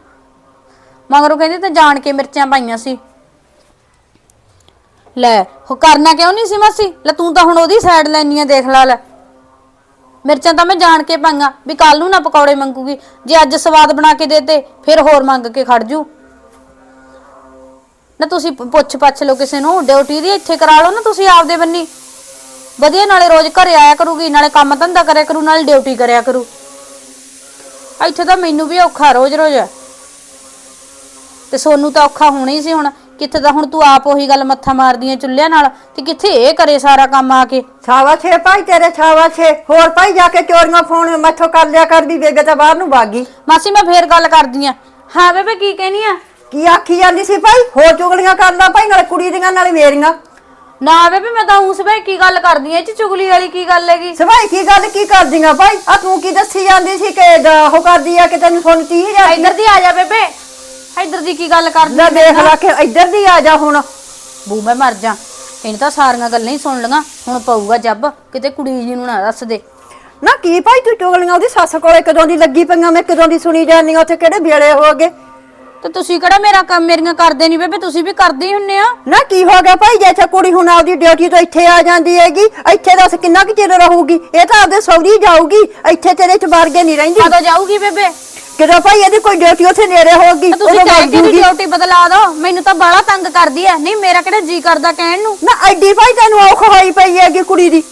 ਮਗਰੋਂ ਕਹਿੰਦੀ ਤੇ ਜਾਣ ਕੇ ਮਿਰਚਾਂ ਪਾਈਆਂ ਸੀ। ਲੈ, ਉਹ ਕਰਨਾ ਕਿਉਂ ਨਹੀਂ ਸੀ ਮਾਸੀ? ਲੈ, ਤੂੰ ਤਾਂ ਹੁਣ ਉਹਦੀ ਸਾਈਡ ਲੈਣੀ ਆ, ਦੇਖ ਲਾ, ਲੈ। ਮਿਰਚਾਂ ਤਾਂ ਮੈਂ ਜਾਣ ਕੇ ਪਾਈਆਂ, ਵੀ ਕੱਲ ਨੂੰ ਨਾ ਪਕੌੜੇ ਮੰਗੂਗੀ। ਜੇ ਅੱਜ ਸਵਾਦ ਬਣਾ ਕੇ ਦੇਤੇ, ਫਿਰ ਹੋਰ ਮੰਗ ਕੇ ਖੜ ਜੂ। ਨਾ ਤੁਸੀਂ ਪੁੱਛ ਪੱਛ ਲਓ ਕਿਸੇ ਨੂੰ, ਡਿਊਟੀ ਦੀ ਇੱਥੇ ਕਰਾ ਲਓ ਨਾ ਤੁਸੀਂ ਆਪਦੇ ਬੰਨੀ। ਵਧੀਆ, ਨਾਲੇ ਰੋਜ਼ ਘਰੇ ਆਇਆ ਕਰੂਗੀ, ਨਾਲੇ ਕੰਮ ਧੰਦਾ ਕਰਿਆ ਕਰੂ, ਨਾਲੇ ਡਿਊਟੀ ਕਰਿਆ ਕਰੂ। ਇੱਥੇ ਤਾਂ ਮੈਨੂੰ ਵੀ ਔਖਾ ਰੋਜ਼ ਰੋਜ਼ ਤੇ ਸੋਨੂੰ ਤਾਂ ਔਖਾ ਹੋਣਾ ਹੀ ਸੀ ਹੁਣ। ਕਿੱਥੇ ਤਾਂ ਹੁਣ ਤੂੰ ਆਪ ਉਹੀ ਗੱਲ ਮੱਥਾ ਮਾਰਦੀ ਐ ਚੁੱਲ੍ਹਿਆਂ ਨਾਲ ਤੇ ਕਿੱਥੇ ਇਹ ਕਰੇ ਸਾਰਾ ਕੰਮ ਆ ਕੇ? ਛਾਵਾ ਛੇ ਭਾਈ ਤੇਰੇ ਛਾਵਾ ਛੇ। ਹੋਰ ਭਾਈ ਜਾ ਕੇ ਚੋਰੀਆਂ ਫੋਨ ਮੈਥੋਂ ਕਰ ਲਿਆ ਕਰ ਵੀ ਬੇਬੇ ਤਾਂ ਬਾਹਰ ਨੂੰ ਬਾਗੀ ਮਾਸੀ ਮੈਂ ਫੇਰ ਗੱਲ ਕਰਦੀ ਆ। ਹਾਂ ਬੇਬੇ ਕੀ ਕਹਿਨੀ ਆ? ਕੀ ਆਖੀ ਜਾਂਦੀ ਸੀ ਭਾਈ? ਹੋਰ ਚੁਗਲੀਆਂ ਕਰਦਾ ਭਾਈ ਨਾਲੇ ਕੁੜੀ ਦੀਆਂ ਨਾਲੇ ਮੇਰੀਆਂ। ਨਾ ਬੇਬੇ ਮੈਂ ਤਾਂ ਉਸ ਵੇ ਕੀ ਗੱਲ ਕਰਦੀ ਐ ਇਹ ਚ ਚੁਗਲੀ ਵਾਲੀ ਕੀ ਗੱਲ ਹੈਗੀ? ਸਵਾਈ ਕੀ ਗੱਲ ਕੀ ਕਰਦੀਆਂ ਭਾਈ? ਆ ਤੂੰ ਕੀ ਦੱਸੀ ਜਾਂਦੀ ਸੀ ਕਿ ਦ- ਉਹ ਕਰਦੀ ਆ ਕਿ ਤੈਨੂੰ ਸੁਣ ਤੀ ਜਾਂਦੀ ਇੱਧਰ ਦੀ ਆ ਜਾ ਬੇਬੇ। ਇੱਧਰ ਦੀ ਕੀ ਗੱਲ ਕਰਦੀ ਲੈ? ਦੇਖ ਲਾ ਕੇ ਇੱਧਰ ਦੀ ਆ ਜਾ ਹੁਣ। ਬੂ ਮੈਂ ਮਰ ਜਾ। ਇਹਨੇ ਤਾਂ ਸਾਰੀਆਂ ਗੱਲਾਂ ਹੀ ਸੁਣ ਲਈਆਂ। ਹੁਣ ਪਊਗਾ ਜੱਬ ਕਿਤੇ ਕੁੜੀ ਜੀ ਨੂੰ ਨਾ ਦੱਸ ਦੇ। ਨਾ ਕੀ ਭਾਈ ਤੂੰ ਚੁਗਲੀਆਂ ਉਹਦੀ ਸੱਸ ਕੋਲੇ ਕਦੋਂ ਦੀ ਲੱਗੀ ਪਈਆਂ ਮੈਂ ਕਦੋਂ ਦੀ ਸੁਣੀ ਜਾਂਦੀ ਆ ਉੱਥੇ ਕਿਹੜੇ ਵੇਲੇ ਹੋ ਗਏ? ਤੇ ਤੁਸੀਂ ਕਿਹੜਾ ਮੇਰਾ ਕੰਮ ਮੇਰੀਆਂ ਕਰਦੇ ਨਹੀਂ ਬੇਬੇ ਤੁਸੀਂ ਵੀ ਕਰਦੇ ਹੀ ਹੁੰਨੇ ਆ। ਨਾ ਕੀ ਹੋ ਗਿਆ ਭਾਈ ਜੇ ਇੱਥੇ ਕੁੜੀ ਹੁਣ ਆਪਦੀ ਡਿਊਟੀ ਤੋਂ ਇੱਥੇ ਆ ਜਾਂਦੀ ਹੈਗੀ ਇੱਥੇ ਦੱਸ ਕਿੰਨਾ ਕੁ ਚਿਰ ਰਹੂਗੀ? ਇਹ ਤਾਂ ਆਪਦੇ ਸੌਰੀ ਜਾਊਗੀ ਇੱਥੇ ਤੇਰੇ ਚ ਵਰਗੇ ਨਹੀਂ ਰਹਿੰਦੀ। ਕਦੋਂ ਜਾਊਗੀ ਬੇਬੇ? ਕਿਦੋਂ ਭਾਈ ਇਹਦੀ ਕੋਈ ਡਿਊਟੀ ਉੱਥੇ ਨੇੜੇ ਹੋਗੀ ਤਾਂ ਤੁਸੀਂ ਕਹਿ ਕੇ ਵੀ ਡਿਊਟੀ ਬਦਲਾ ਦਿਓ। ਮੈਨੂੰ ਤਾਂ ਬਾਲਾ ਤੰਗ ਕਰਦੀ ਐ। ਨਹੀਂ ਮੇਰਾ ਕਿਹੜਾ ਜੀ ਕਰਦਾ ਕਹਿਣ ਨੂੰ? ਨਾ ਐਡੀ ਭਾਈ ਤੈਨੂੰ ਔਖ ਹੋਈ ਪਈ ਹੈਗੀ ਕੁੜੀ ਦੀ।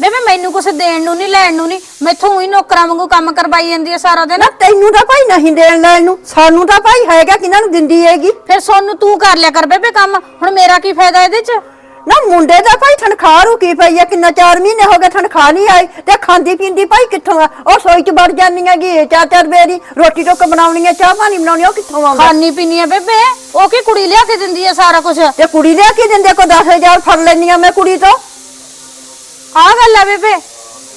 ਬੇਬੇ ਮੈਨੂੰ ਕੁਛ ਦੇਣ ਨੂੰ ਨਹੀਂ ਲੈਣ ਨੂੰ ਨਹੀਂ ਮੈਥੋਂ ਹੀ ਨੌਕਰਾਂ ਵਾਂਗੂ ਕੰਮ ਕਰਵਾਈ ਜਾਂਦੀ ਐ ਸਾਰਾ ਦਿਨ। ਨਾ ਤੈਨੂੰ ਤਾਂ ਭਾਈ ਨਹੀਂ ਦੇਣ ਲੈਣ ਨੂੰ। ਸਾਨੂੰ ਤਾਂ ਭਾਈ ਹੈਗਾ ਕਿਹਨਾਂ ਨੂੰ ਦਿੰਦੀ ਹੈਗੀ? ਫਿਰ ਸੋਨੂੰ ਤੂੰ ਕਰ ਲਿਆ ਕਰ ਬੇਬੇ ਕੰਮ। ਹੁਣ ਮੇਰਾ ਕੀ ਫਾਇਦਾ ਇਹਦੇ ਚ? ਨਾ ਮੁੰਡੇ ਦਾ ਭਾਈ ਤਨਖਾਹ ਰੁਕੀ ਪਈ ਹੈ ਕਿੰਨਾ 4 ਮਹੀਨੇ ਹੋ ਗਏ ਤਨਖਾਹ ਨਹੀਂ ਆਈ ਤੇ ਖਾਂਦੀ ਪੀਂਦੀ ਭਾਈ ਕਿੱਥੋਂ ਆ? ਉਹ ਸੋਈ ਚ ਵੜ ਜਾਂਦੀ ਹੈਗੀ ਚਾਰ ਚਾਰ ਬੇਰੀ ਰੋਟੀ ਟੁੱਕ ਬਣਾਉਣੀ ਹੈ ਚਾਹ ਪਾਣੀ ਬਣਾਉਣੀ ਆ, ਉਹ ਕਿੱਥੋਂ ਆਉਂਦਾ? ਖਾਣੀ ਪੀਣੀ ਐ ਬੇਬੇ ਉਹ ਕੀ ਕੁੜੀ ਲਿਆ ਕੇ ਦਿੰਦੀ ਐ ਸਾਰਾ ਕੁਝ ਤੇ ਕੁੜੀ ਲਿਆ ਕੇ ਦਿੰਦੇ ਕੋ 10000 ਫੜ ਲੈਣੀ ਆ ਮੈਂ ਕੁੜੀ ਤੋਂ? ਗੱਲ ਐ ਬੇਬੇ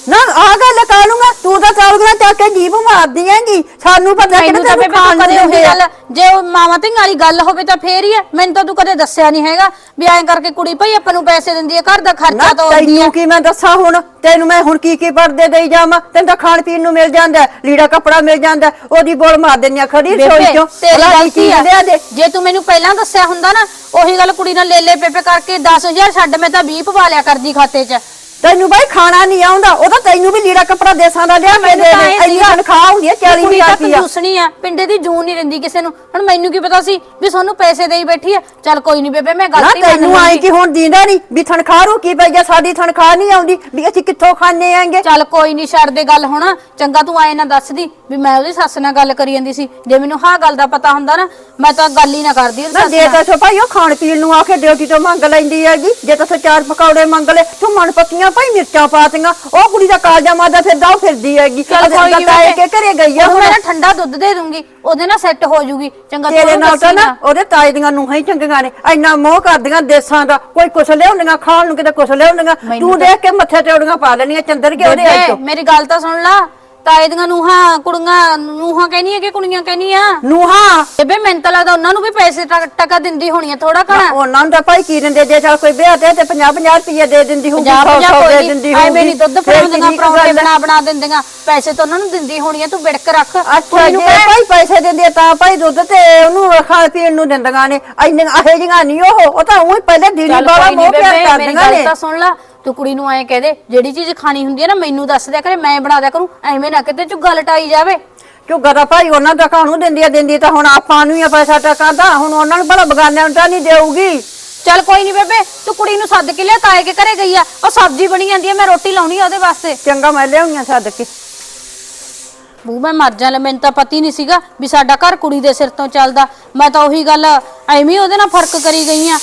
ਨਾ ਆ ਗੱਲ ਕਰ ਲੂੰਗਾ ਤੂੰ ਤਾਂ ਚਾਲੂਗਾ ਚੱਕ ਕੇ ਜੀਭ ਮਾਰਦੀ ਹੈਗੀ ਸਾਨੂੰ ਪਤਾ ਤਾਂ ਤੈਨੂੰ ਬੇਬੇ ਖਾਣ ਤੂੰ ਕਦੇ ਉਹੀ ਗੱਲ ਜੇ ਉਹ ਮਾਵਾਂ ਧੀਆਂ ਵਾਲੀ ਗੱਲ ਹੋਵੇ ਤਾਂ ਫੇਰ ਹੀ ਐ ਮੈਨੂੰ ਤਾਂ ਤੂੰ ਕਦੇ ਦੱਸਿਆ ਨਹੀਂ ਹੈਗਾ ਵੀ ਐਂ ਕਰਕੇ ਕੁੜੀ ਭਈ ਆਪਾਂ ਨੂੰ ਪੈਸੇ ਦਿੰਦੀ ਐ ਘਰ ਦਾ ਨਾ ਖਰਚਾ ਤਾਂ ਆਉਂਦੀ ਐ ਤੈਨੂੰ ਕੀ ਮੈਂ ਦੱਸਾਂ ਹੁਣ? ਤੈਨੂੰ ਮੈਂ ਹੁਣ ਕੀ ਕੀ ਪਰਦੇ ਦੇਈ ਜਾਵਾਂ? ਤੈਨੂੰ ਤਾਂ ਖਾਣ ਪੀਣ ਨੂੰ ਮਿਲ ਜਾਂਦਾ ਹੈ, ਲੀੜਾ ਕੱਪੜਾ ਮਿਲ ਜਾਂਦਾ ਹੈ, ਉਹਦੀ ਬੋਲ ਮਾਰ ਦਿੰਦੀ ਆ ਖੜੀ ਰਸੋਈ ਬੇਬੇ ਚੋਂ। ਤੇਰੀ ਭਲਾ ਕੀ ਗਲਤੀ ਚੀਜ਼ ਆ। ਲਿਆ ਦੇ। ਜੇ ਤੂੰ ਮੈਨੂੰ ਪਹਿਲਾਂ ਦੱਸਿਆ ਹੁੰਦਾ ਨਾ ਉਹੀ ਗੱਲ ਕੁੜੀ ਨਾਲ ਲੇਲੇ ਪੇਪੇ ਕਰਕੇ 10000 ਛੱਡ ਮੈਂ ਤਾਂ 20 ਪਵਾ ਲਿਆ ਕਰਦੀ ਖਾਤੇ 'ਚ। ਤੈਨੂੰ ਬਾਈ ਖਾਣਾ ਨਹੀਂ ਆਉਂਦਾ ਉਹ ਤਾਂ ਤੈਨੂੰ ਵੀ ਲੀੜਾ ਕੱਪੜਾ ਦੇਸਾਂ ਦਾ ਲਿਆ ਕੇ ਮੈਨੂੰ ਦੇ ਇੰਨੀ ਤਨਖਾਹ ਹੁੰਦੀ ਹੈ 40 ਕੁੜੀ ਹਜ਼ਾਰ ਤਾਂ ਰੁਪਇਆ ਕੰਜੂਸਣੀ ਆ ਪਿੰਡੇ ਦੀ ਜੂਨ ਨਹੀਂ ਦਿੰਦੀ ਕਿਸੇ ਨੂੰ। ਹੁਣ ਮੈਨੂੰ ਕੀ ਪਤਾ ਸੀ ਵੀ ਤੁਹਾਨੂੰ ਪੈਸੇ ਦੇਈ ਬੈਠੀ ਆ। ਚੱਲ ਕੋਈ ਨਹੀਂ ਬੇਬੇ ਮੈਂ ਗਲਤੀ ਮੰਨ ਤੈਨੂੰ ਆਏ ਕਿ ਹੁਣ ਦੀਂਦਾ ਨਹੀਂ ਵੀ ਤਨਖਾਹ ਰੁਕੀ ਪਈ ਜਾਂ ਸਾਡੀ ਤਨਖਾਹ ਨਹੀਂ ਆਉਂਦੀ ਵੀ ਅਸੀਂ ਕਿੱਥੋਂ ਖਾਣੇ ਆਂਗੇ? ਚੱਲ ਕੋਈ ਨਹੀਂ ਛੱਡ ਦੇ ਗੱਲ ਹੁਣ। ਚੰਗਾ ਤੂੰ ਆਏ ਨਾ ਦੱਸਦੀ ਵੀ ਮੈਂ ਉਹਦੀ ਸੱਸ ਨਾਲ ਗੱਲ ਕਰੀ ਜਾਂਦੀ ਸੀ। ਜੇ ਮੈਨੂੰ ਹਾਂ ਗੱਲ ਦਾ ਪਤਾ ਹੁੰਦਾ ਨਾ ਮੈਂ ਤਾਂ ਗੱਲ ਹੀ ਨਾ ਕਰਦੀ ਉਹਦੀ ਸੱਸ ਦੇ ਤਾਂ ਭਾਈ ਉਹ ਖਾਣ ਪੀਣ ਨੂੰ ਆ ਕੇ ਡਿਊਟੀ ਤੋਂ ਮੰਗ ਲੈਂਦੀ ਹੈਗੀ। ਜੇ ਤਾਂ ਚਾਰ ਪਕੌੜੇ ਮੰਗ ਲੈ ਤੂੰ ਮਨ ਪੱਕੀਆਂ ਭਾਈ ਮਿਰਚਾਂ ਪਾਤੀਆਂ ਉਹ ਕੁੜੀ ਦਾ ਕਾਲਜਾ ਮਾਦਾ ਫਿਰਦਾ ਉਹ ਫਿਰਦੀ ਹੈਗੀ। ਚੱਲ ਉਹਦੇ ਕੋਈ ਤਾਂ ਨੀ ਤਾਏ ਬੇਬੇ। ਕੇ ਘਰੇ ਗਈ ਆ ਉਹਨੂੰ ਹੁਣ ਮੈਂ ਨਾ ਠੰਡਾ ਦੁੱਧ ਦੇ ਦੂੰਗੀ ਉਹਦੇ ਨਾਲ ਸੈੱਟ ਹੋ ਜੂਗੀ। ਚੰਗਾ ਤੇਰੇ ਨਾਲ ਤਾਂ ਦੱਸੀ ਨਾ ਉਹਦੇ ਤਾਏ ਦੀਆਂ ਨੂੰਹਾਂ ਹੀ ਚੰਗੀਆਂ ਨੇ ਇੰਨਾ ਮੋਹ ਕਰਦੀਆਂ ਦੇਸਾਂ ਦਾ ਕੋਈ ਕੁਛ ਲਿਆਉਂਦੀਆਂ ਖਾਣ ਨੂੰ ਕਿਤੇ ਕੁਛ ਲਿਆਉਂਦੀਆਂ ਮੈਨੂੰ ਤੂੰ ਦੇਖ ਕੇ ਮੱਥੇ ਤੇ ਉੜੀਆਂ ਪਾ ਲੈਣੀਆਂ ਚੰਦਰ ਕੇ ਉਹਦੇ ਬੇਬੇ, ਆਈ ਤੋਂ। ਮੇਰੀ ਗੱਲ ਤਾਂ ਸੁਣ ਲਾ ਤਾਏ ਦੀਆਂ ਨੂੰਹਾਂ ਕੁੜੀਆਂ ਨੂੰਹਾਂ ਕਹਿਨੀਆਂ ਕਿ ਕੁੜੀਆਂ ਕਹਿਨੀਆਂ ਨੂੰਹਾਂ? ਬੇਬੇ ਮੈਨੂੰ ਤਾਂ ਲੱਗਦਾ ਉਹਨਾਂ ਨੂੰ ਵੀ ਪੈਸੇ ਟਕ- ਟਕਾ ਦਿੰਦੀ ਹੋਣੀ ਆ ਥੋੜਾ ਘਣਾ। ਉਹਨਾਂ ਨੂੰ ਤਾਂ ਭਾਈ ਕੀ ਦਿੰਦੇ ਜੇ ਚੱਲ ਕੋਈ ਵਿਆਹ ਤੇ ਤੇ 50 50 ਰੁਪਏ ਦੇ ਦਿੰਦੀ ਹੋਊਗੀ 50 100 50 ਦੇ ਦਿੰਦੀ ਹੋਊਗੀ। ਐਵੇਂ ਨਹੀਂ ਦੁੱਧ ਫਿਰ ਫੜਾਉਂਦੀਆਂ ਕਿੰਨੀ ਕੁ ਪਰੌਂਠੇ ਗੱਲ ਹੈ। ਬਣਾ ਬਣਾ ਦਿੰਦੀਆਂ ਪੈਸੇ ਤਾਂ ਉਹਨਾਂ ਨੂੰ ਦਿੰਦੀ ਹੋਣੀ ਆ ਤੂੰ ਵਿੜਕ ਰੱਖ। ਅੱਛਾ ਕੁੜੀ ਜੇ ਨੂੰ ਕਹਿ ਭਾਈ ਪੈਸੇ ਦਿੰਦੇ ਆ ਤਾਂ ਭਾਈ ਦੁੱਧ ਤੇ ਉਹਨੂੰ ਖਾਣ ਪੀਣ ਨੂੰ ਦਿੰਦੀਆਂ ਨੇ। ਇੰਨੇ ਇਹੋ ਜਿਹੀਆਂ ਨਹੀਂ ਉਹ ਉਹ ਤਾਂ ਉਹੀ ਪਹਿਲੇ ਦਿਲੀ ਚੱਲ ਬਾਲਾ ਕੋਈ ਨੀ ਮੋਹ ਪਿਆਰ ਬੇਬੇ, ਮੇਰੀ ਕਰਦੀਆਂ ਗੱਲ ਨੇ। ਤਾਂ ਸੁਣ ਲਾ ਤੂੰ ਕੁੜੀ ਨੂੰ ਐਂ ਕਹਿ ਦੇ ਜਿਹੜੀ ਚੀਜ਼ ਖਾਣੀ ਹੁੰਦੀ ਹੈ ਨਾ ਮੈਨੂੰ ਦੱਸ ਦਿਆ ਕਰੇ ਮੈਂ ਬਣਾ ਦਿਆ ਕਰੂੰ ਐਵੇਂ ਨਾ ਕਿਤੇ ਝੁੱਗਾ ਲਟਾਈ ਜਾਵੇ। ਝੁੱਗਾ ਤਾਂ ਭਾਈ ਉਹਨਾਂ ਦਾ ਕਾਹਨੂੰ ਦਿੰਦੀ ਆ ਦਿੰਦੀ ਤਾਂ ਹੁਣ ਆਪਾਂ ਨੂੰ ਹੀ ਆ ਪੈਸਾ ਟਕਾ ਦਾ ਹੁਣ ਉਹਨਾਂ ਨੂੰ ਭਲਾ ਬਗਾਨਿਆਂ ਨੂੰ ਤਾਂ ਨਹੀਂ ਦੇਊਗੀ। ਚੱਲ ਕੋਈ ਨਹੀਂ ਬੇਬੇ ਤੂੰ ਕੁੜੀ ਨੂੰ ਸੱਦ ਕੇ ਲਿਆ ਤਾਏ ਕੇ ਘਰੇ ਗਈ ਆ ਉਹ ਸਬਜ਼ੀ ਬਣੀ ਜਾਂਦੀ ਆ ਮੈਂ ਰੋਟੀ ਲਾਉਣੀ ਆ ਉਹਦੇ ਵਾਸਤੇ। ਚੰਗਾ ਮੈਂ ਲਿਆਉਣੀਆਂ ਸੱਦ ਕੇ। ਬੂ ਮੈਂ ਮਰ ਜਾ ਲੈ ਮੈਨੂੰ ਤਾਂ ਪਤੀ ਨਹੀਂ ਸੀਗਾ ਵੀ ਸਾਡਾ ਘਰ ਕੁੜੀ ਦੇ ਸਿਰ ਤੋਂ ਚੱਲਦਾ। ਮੈਂ ਤਾਂ ਉਹੀ ਗੱਲ ਐਵੇਂ ਹੀ ਉਹਦੇ ਨਾਲ ਫ਼ਰਕ ਕਰੀ ਗਈ ਆ।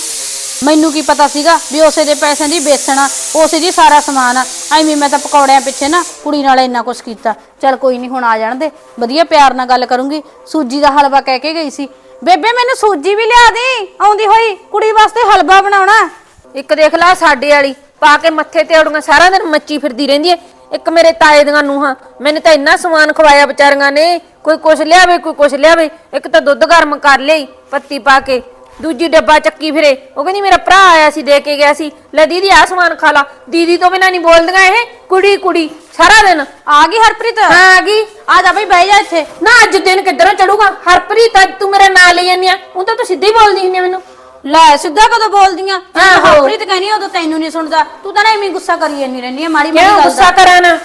ਮੈਨੂੰ ਕੀ ਪਤਾ ਸੀਗਾ ਵੀ ਉਸੇ ਦੇ ਪੈਸਿਆਂ ਦੀ ਵੇਚਣਾ, ਉਸੇ ਦੀ ਸਾਰਾ ਸਮਾਨ ਆ। ਐਵੇਂ ਮੈਂ ਤਾਂ ਪਕੌੜਿਆਂ ਪਿੱਛੇ ਨਾ ਕੁੜੀ ਨਾਲ ਇੰਨਾ ਕੁਛ ਕੀਤਾ। ਚੱਲ ਕੋਈ ਨਹੀਂ ਹੁਣ ਆ ਜਾਣ ਦੇ। ਵਧੀਆ ਪਿਆਰ ਨਾਲ ਗੱਲ ਕਰੂੰਗੀ। ਸੂਜੀ ਦਾ ਹਲਵਾ ਕਹਿ ਕੇ ਗਈ ਸੀ। ਬੇਬੇ, ਮੈਨੂੰ ਸੂਜੀ ਵੀ ਲਿਆ ਦੇ। ਆਉਂਦੀ ਹੋਈ ਕੁੜੀ ਵਾਸਤੇ ਹਲਵਾ ਬਣਾਉਣਾ। ਇੱਕ ਦੇਖ ਲਾ ਸਾਡੇ ਵਾਲੀ, ਪਾ ਕੇ ਮੱਥੇ ਤੇ ਔੜੀਆਂ ਸਾਰਾ ਦਿਨ ਮੱਚੀ ਫਿਰਦੀ ਰਹਿੰਦੀ ਐ। ਇੱਕ ਮੇਰੇ ਤਾਏ ਦੀਆਂ ਨੂੰਹਾਂ, ਮੈਨੂੰ ਤਾਂ ਇੰਨਾ ਸਮਾਨ ਖਵਾਇਆ ਵਿਚਾਰੀਆਂ ਨੇ। ਕੋਈ ਕੁਛ ਲਿਆਵੇ, ਕੋਈ ਕੁਛ ਲਿਆਵੇ। ਇੱਕ ਤਾਂ ਦੁੱਧ ਗਰਮ ਕਰ ਲਈ, ਪੱਤੀ ਪਾ ਕੇ। ਦੂਜੀ ਡੱਬਾ ਚੱਕੀ ਫਿਰੇ। ਉਹ ਕਹਿੰਦੀ ਮੇਰਾ ਭਰਾ ਆਇਆ ਸੀ ਦੇ ਕੇ ਗਿਆ ਸੀ। ਲੈ ਦੀਦੀ ਆ ਸਮਾਨ ਖਾ ਲਾ। ਦੀਦੀ ਤੋਂ ਬਿਨਾਂ ਨਹੀਂ ਬੋਲਦੀਆਂ ਇਹ ਕੁੜੀ ਕੁੜੀ। ਸਾਰਾ ਦਿਨ। ਆ ਗਈ ਹਰਪ੍ਰੀਤ? ਹਾਂ ਆ ਗਈ। ਆ ਜਾ ਬਈ ਬਹਿ ਜਾ ਇੱਥੇ। ਨਾ ਅੱਜ ਦਿਨ ਕਿੱਧਰੋਂ ਚੜੂਗਾ? ਹਰਪ੍ਰੀਤ ਅੱਜ ਤੂੰ ਮੇਰਾ ਨਾਂ ਲਈ ਜਾਂਦੀ ਆ। ਉਹ ਤਾਂ ਤੂੰ ਸਿੱਧੀ ਬੋਲਦੀ ਹੁੰਦੀ ਆ ਮੈਨੂੰ। ਲੈ ਸਿੱਧਾ ਕਦੋਂ ਬੋਲਦੀਆਂ? ਆਹੋ। ਹਰਪ੍ਰੀਤ ਕਹਿੰਦੀ ਉਦੋਂ ਤੈਨੂੰ ਨਹੀਂ ਸੁਣਦਾ। ਤੂੰ ਤਾਂ ਨਾ ਐਵੇਂ ਹੀ ਗੁੱਸਾ ਕਰੀ ਜਾਂਦੀ ਰਹਿੰਦੀ ਆ ਮਾੜੀ ਮਾੜੀ ਕਿਉਂ ਗੱਲ ਗੁੱਸਾ ਦਾ। ਕਰਾਂ ਨਾ?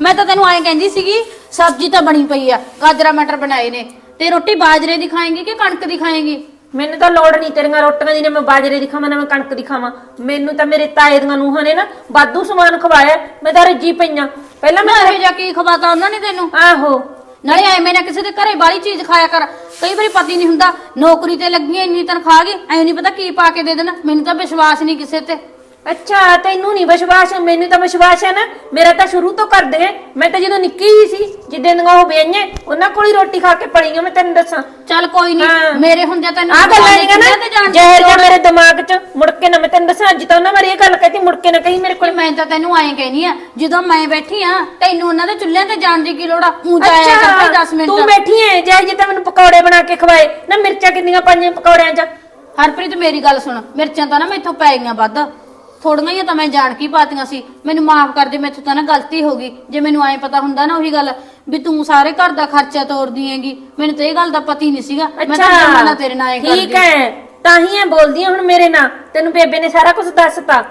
ਮੈਂ ਤਾਂ ਤੈਨੂੰ ਐਂ ਕਹਿੰਦੀ ਸੀਗੀ ਸਬਜ਼ੀ ਤਾਂ ਬਣੀ ਪਈ ਆ ਗਾਜਰਾ ਮਟਰ ਬਣਾਏ ਨੇ। ਤੇ ਰੋਟੀ ਬਾਜਰੇ ਦੀ ਖਾਏਂਗੀ ਕਿ ਕਣਕ ਦੀ ਖਾਏਂਗੀ? ਮੈਨੂੰ ਤਾਂ ਲੋੜ ਨਹੀਂ ਤੇਰੀਆਂ ਰੋਟੀਆਂ ਦੀ ਨਾ ਮੈਂ ਬਾਜਰੇ ਦੀ ਖਾਵਾਂ ਨਾ ਮੈਂ ਕਣਕ ਦੀ ਖਾਵਾਂ ਮੈਨੂੰ ਤਾਂ ਮੇਰੇ ਤਾਏ ਦੀਆਂ ਨੂੰਹਾਂ ਨੇ ਨਾ ਬਾਦੂ ਸਮਾਨ ਖਵਾਇਆ ਮੈਂ ਤਾਂ ਰੱਜੀ ਪਈਆਂ ਪਹਿਲਾਂ ਮੈਂ ਇਹ ਜਾ ਕੀ ਖਵਾਤਾ ਉਹਨਾਂ ਨੇ ਤੈਨੂੰ? ਆਹੋ। ਨਾਲੇ ਐਵੇਂ ਨਾ ਕਿਸੇ ਦੇ ਘਰੇ ਬਾਲੀ ਚੀਜ਼ ਖਾਇਆ ਕਰ। ਕਈ ਵਾਰੀ ਪਤੀ ਨਹੀਂ ਹੁੰਦਾ ਨੌਕਰੀ ਤੇ ਲੱਗੀਆਂ ਇੰਨੀ ਤਨਖਾਹ ਗਈ ਐ ਨਹੀਂ ਪਤਾ ਕੀ ਪਾ ਕੇ ਦੇ ਦੇਣਾ। ਮੈਨੂੰ ਤਾਂ ਵਿਸ਼ਵਾਸ ਨਹੀਂ ਕਿਸੇ ਤੇ। ਅੱਛਾ ਤੈਨੂੰ ਨਹੀਂ ਵਿਸ਼ਵਾਸ ਮੈਨੂੰ ਤਾਂ ਵਿਸ਼ਵਾਸ ਹੈ ਨਾ। ਮੇਰਾ ਤਾਂ ਸ਼ੁਰੂ ਤੋਂ ਕਰਦੇ ਮੈਂ ਤਾਂ ਜਦੋਂ ਨਿੱਕੀ ਹੀ ਸੀ ਜਿੱਦਾਂ ਦੀਆਂ ਉਹ ਵਿਆਹੀਆਂ ਉਹਨਾਂ ਕੋਲ ਹੀ ਰੋਟੀ ਖਾ ਕੇ ਪਲੀਆਂ ਮੈਂ ਤੈਨੂੰ ਦੱਸਾਂ। ਚੱਲ ਕੋਈ ਹਾਂ। ਨਹੀਂ ਮੇਰੇ ਹੁੰਦਿਆਂ ਤੈਨੂੰ ਆ ਗੱਲਾਂ ਨਹੀਂ ਤੇ ਨਾ ਜਾਣ ਦੀ ਜ਼ਹਿਰ ਜਿਹਾ ਲੋੜ ਮੇਰੇ ਦਿਮਾਗ 'ਚ ਮੁੜ ਕੇ ਨਾ ਮੈਂ ਤੈਨੂੰ ਦੱਸਾਂ ਅੱਜ ਤਾਂ ਉਹਨਾਂ ਬਾਰੇ ਇਹ ਗੱਲ ਕਹਤੀ ਮੁੜ ਕੇ ਨਾ ਕਹੀ ਮੇਰੇ ਕੋਲ। ਮੈਂ ਤਾਂ ਤੈਨੂੰ ਐਂ ਕਹਿਨੀ ਆ ਜਦੋਂ ਮੈਂ ਬੈਠੀ ਆ ਤੈਨੂੰ ਉਹਨਾਂ ਦੇ ਚੁੱਲ੍ਹਿਆਂ ਤੇ ਜਾਣ ਦੀ ਕੀ ਲੋੜ ਆ? ਊਂ ਜਾਇਆ ਕਰ ਭਾਈ 10 ਮਿੰਟ। ਤੂੰ ਬੈਠੀ ਐ ਜਾਈ ਜੇ ਤਾਂ ਮੈਨੂੰ ਪਕੌੜੇ ਬਣਾ ਕੇ ਖਵਾਏ। ਨਾ ਮਿਰਚਾਂ ਕਿੰਨੀਆਂ ਪਾਈਆਂ ਪਕੌੜਿਆਂ 'ਚ? ਹਰਪ੍ਰੀਤ ਮੇਰੀ ਗੱਲ ਸੁਣ ਮਿਰਚਾਂ ਤਾਂ ਨਾ ਮੈਥੋਂ ਪੈ ਗਈਆਂ ਵੱਧ। ਥੋੜੀਆਂ ਹੀ ਤਾਂ ਮੈਂ ਜਾਣ ਕੀ ਪਾਤੀਆਂ ਸੀ। ਮੈਨੂੰ ਮਾਫ ਕਰ ਦੇ ਮੈਥੋਂ ਤਾਂ ਨਾ ਗਲਤੀ ਹੋ ਗਈ। ਜੇ ਮੈਨੂੰ ਐਂ ਪਤਾ ਹੁੰਦਾ ਨਾ ਉਹੀ ਗੱਲ ਵੀ ਤੂੰ ਸਾਰੇ ਘਰ ਦਾ ਖਰਚਾ ਤੋਰਦੀ ਹੈਗੀ ਮੈਨੂੰ ਤਾਂ ਇਹ ਗੱਲ ਦਾ ਪਤੀ ਨਹੀਂ ਸੀਗਾ। ਮੈਂ ਤਾਂ ਜਮਾਨਾ ਤੇਰੇ ਨਾਲ ਐਂ ਕਰਦੀ ਠੀਕ ਹੈ ਤਾਂ ਹੀ ਐ ਬੋਲਦੀ ਆਂ ਹੁਣ ਮੇਰੇ ਨਾਲ। ਤੈਨੂੰ ਬੇਬੇ ਨੇ ਸਾਰਾ ਕੁਝ ਦੱਸਤਾ।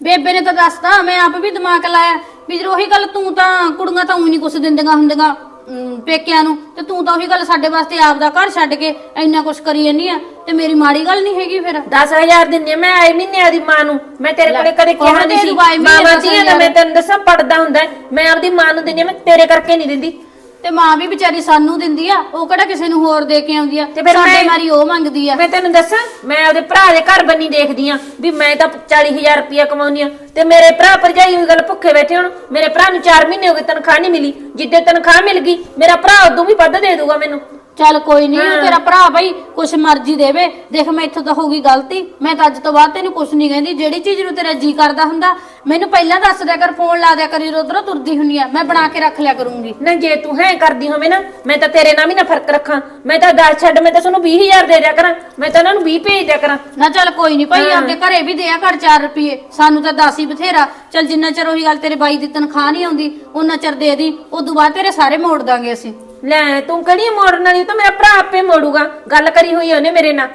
ਬੇਬੇ ਨੇ ਤਾਂ ਦੱਸਤਾ ਮੈਂ ਆਪ ਵੀ ਦਿਮਾਗ ਲਾਇਆ ਵੀ ਜਦੋਂ ਉਹੀ ਗੱਲ ਤੂੰ ਤਾਂ ਕੁੜੀਆਂ ਤਾਂ ਉਹੀ ਨਹੀਂ ਕੁਛ ਦਿੰਦੀਆਂ ਹੁੰਦੀਆਂ। ਅਮ, ਪੇਕਿਆਂ ਨੂੰ ਤੇ ਤੂੰ ਤਾਂ ਉਹੀ ਗੱਲ ਸਾਡੇ ਵਾਸਤੇ ਆਪ ਦਾ ਘਰ ਛੱਡ ਕੇ ਇੰਨਾ ਕੁਛ ਕਰੀ ਜਾਂਦੀ ਆ ਤੇ ਮੇਰੀ ਮਾੜੀ ਗੱਲ ਨਹੀਂ ਹੈਗੀ ਫਿਰ? 10000 ਦਿੰਦੀ ਆ ਮੈਂ ਆਏ ਮਹੀਨੇ ਆਦੀ ਮਾਂ ਨੂੰ। ਮੈਂ ਤੇਰੇ ਲੈ, ਕੋਲੇ ਕਦੇ ਕਿਹਾ ਨਹੀਂ ਦੇ ਦੂਗਾ ਆਏ ਮਹੀਨੇ ਮਾਵਾਂ ਮੈਂ ਤੈਨੂੰ ਦੱਸਾਂ ਪੜਦਾ ਹੁੰਦਾ ਹੈ। ਮੈਂ ਆਪਦੀ ਮਾਂ ਨੂੰ ਦਿੰਦੀ ਆ ਮੈਂ ਤੇਰੇ ਕਰਕੇ ਨਹੀਂ ਦਿੰਦੀ। ਤੇ ਮਾਂ ਵੀ ਵਿਚਾਰੀ ਸਾਨੂੰ ਦਿੰਦੀ ਆ ਉਹ ਕਿਹੜਾ ਕਿਸੇ ਨੂੰ ਹੋਰ ਦੇ ਕੇ ਆਉਂਦੀ ਆ? ਤੇ ਫਿਰ ਸਾਡੇ ਮੈਂ- ਮਾਰੀ ਉਹ ਮੰਗਦੀ ਆ। ਮੈਂ ਤੈਨੂੰ ਦੱਸਾਂ ਮੈਂ ਆਪਦੇ ਭਰਾ ਦੇ ਘਰ ਬੰਨੀ ਦੇਖਦੀ ਆ ਵੀ ਮੈਂ ਤਾਂ 40000 ਰੁਪਇਆ ਕਮਾਉਣੀ ਆ। ਤੇ ਮੇਰੇ ਭਰਾ ਭਰਜਾਈ ਹੋਈ ਗੱਲ ਭੁੱਖੇ ਬੈਠੇ ਹੁਣ ਮੇਰੇ ਭਰਾ ਨੂੰ 4 ਮਹੀਨੇ ਹੋ ਗਏ ਤਨਖਾਹ ਨਹੀਂ ਮਿਲੀ। ਜਿੱਦੇ ਤਨਖਾਹ ਮਿਲ ਗਈ ਮੇਰਾ ਭਰਾ ਉਦੋਂ ਵੀ ਵੱਧ ਦੇ ਦੂਗਾ ਮੈਨੂੰ। ਚੱਲ ਕੋਈ ਨਹੀਂ ਤੇਰਾ ਭਰਾ ਭਾਈ ਕੁਛ ਮਰਜ਼ੀ ਦੇਵੇ। ਦੇਖ ਮੈਂ ਇੱਥੋਂ ਤਾਂ ਹੋਊਗੀ ਗਲਤੀ। ਮੈਂ ਤਾਂ ਅੱਜ ਤੋਂ ਬਾਅਦ ਤੈਨੂੰ ਕੁਛ ਨਹੀਂ ਕਹਿੰਦੀ। ਜਿਹੜੀ ਚੀਜ਼ ਨੂੰ ਤੇਰਾ ਜੀ ਕਰਦਾ ਹੁੰਦਾ ਮੈਨੂੰ ਪਹਿਲਾਂ ਦੱਸ ਦਿਆ ਕਰ ਫੋਨ ਲਾ ਦਿਆ ਕਰੀ ਉਧਰੋਂ ਤੁਰਦੀ ਹੁੰਨੀ ਆ। ਮੈਂ ਬਣਾ ਕੇ ਰੱਖ ਲਿਆ ਕਰੂੰਗੀ। ਨਾ ਜੇ ਤੂੰ ਹੈ ਕਰਦੀ ਹੋਵੇਂ ਨਾ ਮੈਂ ਤਾਂ ਤੇਰੇ ਨਾਲ ਵੀ ਨਾ ਫ਼ਰਕ ਰੱਖਾਂ। ਮੈਂ ਤਾਂ 10 ਛੱਡ ਮੈਂ ਤਾਂ ਤੁਹਾਨੂੰ 20000 ਦੇ ਦਿਆ ਕਰਾਂ। ਮੈਂ ਤਾਂ ਉਹਨਾਂ ਨੂੰ 20 ਭੇਜ ਦਿਆ ਕਰਾਂ। ਨਾ ਚੱਲ ਕੋਈ ਨਹੀਂ ਭਾਈ ਆਪਦੇ ਘਰੇ ਵੀ ਦਿਆ ਕਰ 4 ਰੁਪਏ ਸਾਨੂੰ ਤਾਂ 10 ਹੀ ਬਥੇਰਾ। ਚੱਲ ਜਿੰਨਾ ਚਿਰ ਉਹੀ ਗੱਲ ਤੇਰੇ ਬਾਈ ਦੀ ਤਨਖਾਹ ਨਹੀਂ ਆਉਂਦੀ ਉਹਨਾਂ ਚਿਰ ਦੇ ਦੀ। ਉਦੋਂ ਬਾਅਦ ਤੇਰੇ ਸਾਰੇ ਮੋੜ ਦਾਂਗੇ ਅਸੀਂ। ਲੈ ਤੂੰ ਕਿਹੜੀ ਮੋੜਨ ਵਾਲੀ? ਤਾਂ ਮੇਰਾ ਭਰਾ ਆਪੇ ਮੋੜੂਗਾ। ਗੱਲ ਕਰੀ ਹੋਈ ਆ ਉਹਨੇ ਮੇਰੇ ਨਾਲ।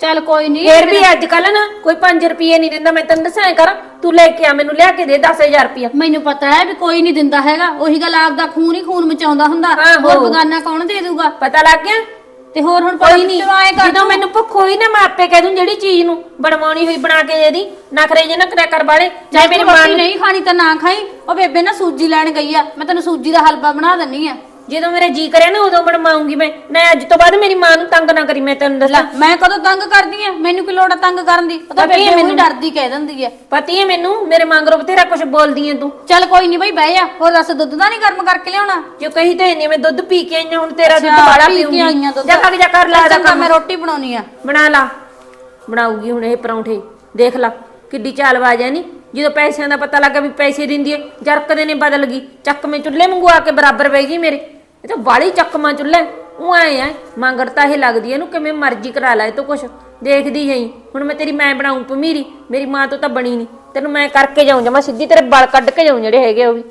ਚੱਲ ਕੋਈ ਨਹੀਂ ਫੇਰ ਵੀ ਅੱਜ ਕੱਲ ਨਾ ਕੋਈ 5 ਰੁਪਏ ਨਹੀਂ ਦਿੰਦਾ। ਮੈਂ ਤੈਨੂੰ ਦੱਸਾਂ ਕਰ ਤੂੰ ਲੈ ਕੇ ਆ ਮੈਨੂੰ ਲਿਆ ਕੇ ਦੇ 10000 ਰੁਪਇਆ ਮੈਨੂੰ ਪਤਾ ਹੈ ਵੀ ਕੋਈ ਨਹੀਂ ਦਿੰਦਾ ਹੈਗਾ। ਉਹੀ ਗੱਲ ਆਪਦਾ ਖੂਨ ਹੀ ਖੂਨ ਮਚਾਉਂਦਾ ਹੁੰਦਾ। ਆਹੋ। ਹੋਰ ਬਗਾਨਾ ਕੌਣ ਦੇ ਦੂਗਾ? ਪਤਾ ਲੱਗ ਗਿਆ? ਤੇ ਹੋਰ ਹੁਣ ਕੋਈ ਨਹੀਂ ਤੂੰ ਐਂ ਕਰ ਜਦੋਂ ਮੈਨੂੰ ਭੁੱਖ ਹੋਈ ਨਾ ਮੈਂ ਆਪੇ ਕਹਿ ਦੂੰ ਜਿਹੜੀ ਚੀਜ਼ ਨੂੰ ਬਣਵਾਉਣੀ ਹੋਈ ਬਣਾ ਕੇ ਦੇ ਦੀ। ਨਖਰੇ ਜੇ ਨਾ ਕਰਿਆ ਕਰ ਵਾਲੇ ਚਾਹੇ ਮੇਰੀ ਮਾਂ ਨੂੰ ਨਹੀਂ ਖਾਣੀ ਤਾਂ ਨਾ ਖਾਈ। ਉਹ ਬੇਬੇ ਨਾ ਸੂਜੀ ਲੈਣ ਗਈ ਆ। ਮੈਂ ਤੈਨੂੰ ਸੂਜੀ ਦਾ ਹਲਵਾ ਬਣਾ ਦਿੰਨੀ ਆ। ਜਦੋਂ ਮੇਰਾ ਜੀ ਕਰਿਆ ਨਾ ਉਦੋਂ ਬਣਵਾਉਂਗੀ ਮੈਂ। ਨਾ ਅੱਜ ਤੋਂ ਬਾਅਦ ਮੇਰੀ ਮਾਂ ਨੂੰ ਤੰਗ ਨਾ ਕਰੀ ਮੈਂ ਤੈਨੂੰ ਦੱਸਾਂ। ਮੈਂ ਕਦੋਂ ਤੰਗ ਕਰਦੀ ਆ? ਮੈਨੂੰ ਕੀ ਲੋੜ ਆ ਤੰਗ ਕਰਨ ਦੀ? ਪਤਾ ਬੇਬੇ ਮੈਨੂੰ ਮੈਨੂੰ। ਡਰਦੀ ਕਹਿ ਦਿੰਦੀ ਆ। ਪਤੀ ਹੈ ਮੈਨੂੰ ਮੇਰੇ ਮੰਗਰੋਂ ਬਥੇਰਾ ਕੁਝ ਬੋਲਦੀ ਐ ਤੂੰ। ਚੱਲ ਕੋਈ ਨਹੀਂ ਬਈ ਬਹਿ ਜਾ। ਹੋਰ ਦੱਸ ਦੁੱਧ ਦਾ ਨਹੀਂ ਗਰਮ ਕਰਕੇ ਲਿਆਉਣਾ? ਜੋ ਕਹੀ ਤੇ ਨਹੀਂ ਮੈਂ ਦੁੱਧ ਪੀ ਕੇ ਆਈ ਹਾਂ ਹੁਣ ਤੇਰਾ ਦੁੱਧ ਬਾੜਾ ਪੀ ਕੇ ਪੀਉਂਗੀ ਆਈਆਂ ਦੁੱਧ। ਜਾ ਖਾ ਕੇ ਜਾ ਕਰ ਲਾ ਦਾ ਚੰਗਾ, ਕੰਮ। ਮੈਂ ਰੋਟੀ ਬਣਾਉਣੀ ਆ। ਬਣਾ ਲਾ। ਬਣਾਉਗੀ ਹੁਣ ਇਹ ਪਰੌਂਠੇ। ਦੇਖ ਲਾ ਕਿੱਡੀ ਚਾਲਬਾਜ਼ ਐ ਨਹੀਂ ਜਦੋਂ ਪੈਸਿਆਂ ਦਾ ਪਤਾ ਲੱਗਾ ਵੀ ਪੈਸੇ ਦਿੰਦੀ ਐ ਜਰਕਦੇ ਨੇ ਬਦਲ ਗਈ। ਚੱਕ ਮੈਂ ਚੁੱਲ੍ਹੇ ਮੰਗਵਾ ਕੇ ਬਰਾਬਰ ਬਹਿ ਗਈ ਮੇਰੇ। ਇਹ ਤਾਂ ਵਾਲੀ ਚੱਕਮਾ ਚੁੱਲ੍ਹੇ, ਉਹ ਆਏ ਐ, ਮੰਗੜ ਤਾਂ ਇਹ ਲੱਗਦੀ ਐ ਇਹਨੂੰ ਕਿਵੇਂ ਮਰਜ਼ੀ ਕਰਾ ਲੈ, ਇਹ ਤੋਂ ਕੁਛ ਦੇਖਦੀ ਜਾਈ ਹੁਣ ਮੈਂ ਤੇਰੀ ਮੈਂ ਬਣਾਉਂ ਪਮੀਰੀ, ਮੇਰੀ ਮਾਂ ਤੋਂ ਤਾਂ ਬਣੀ ਨਹੀਂ। ਤੈਨੂੰ ਮੈਂ ਕਰਕੇ ਜਾਉਂ ਜਮਾ ਸਿੱਧੀ ਤੇਰੇ ਬਲ ਕੱਢ ਕੇ ਜਾਉਂ ਜਿਹੜੇ ਹੈਗੇ ਉਹ ਵੀ।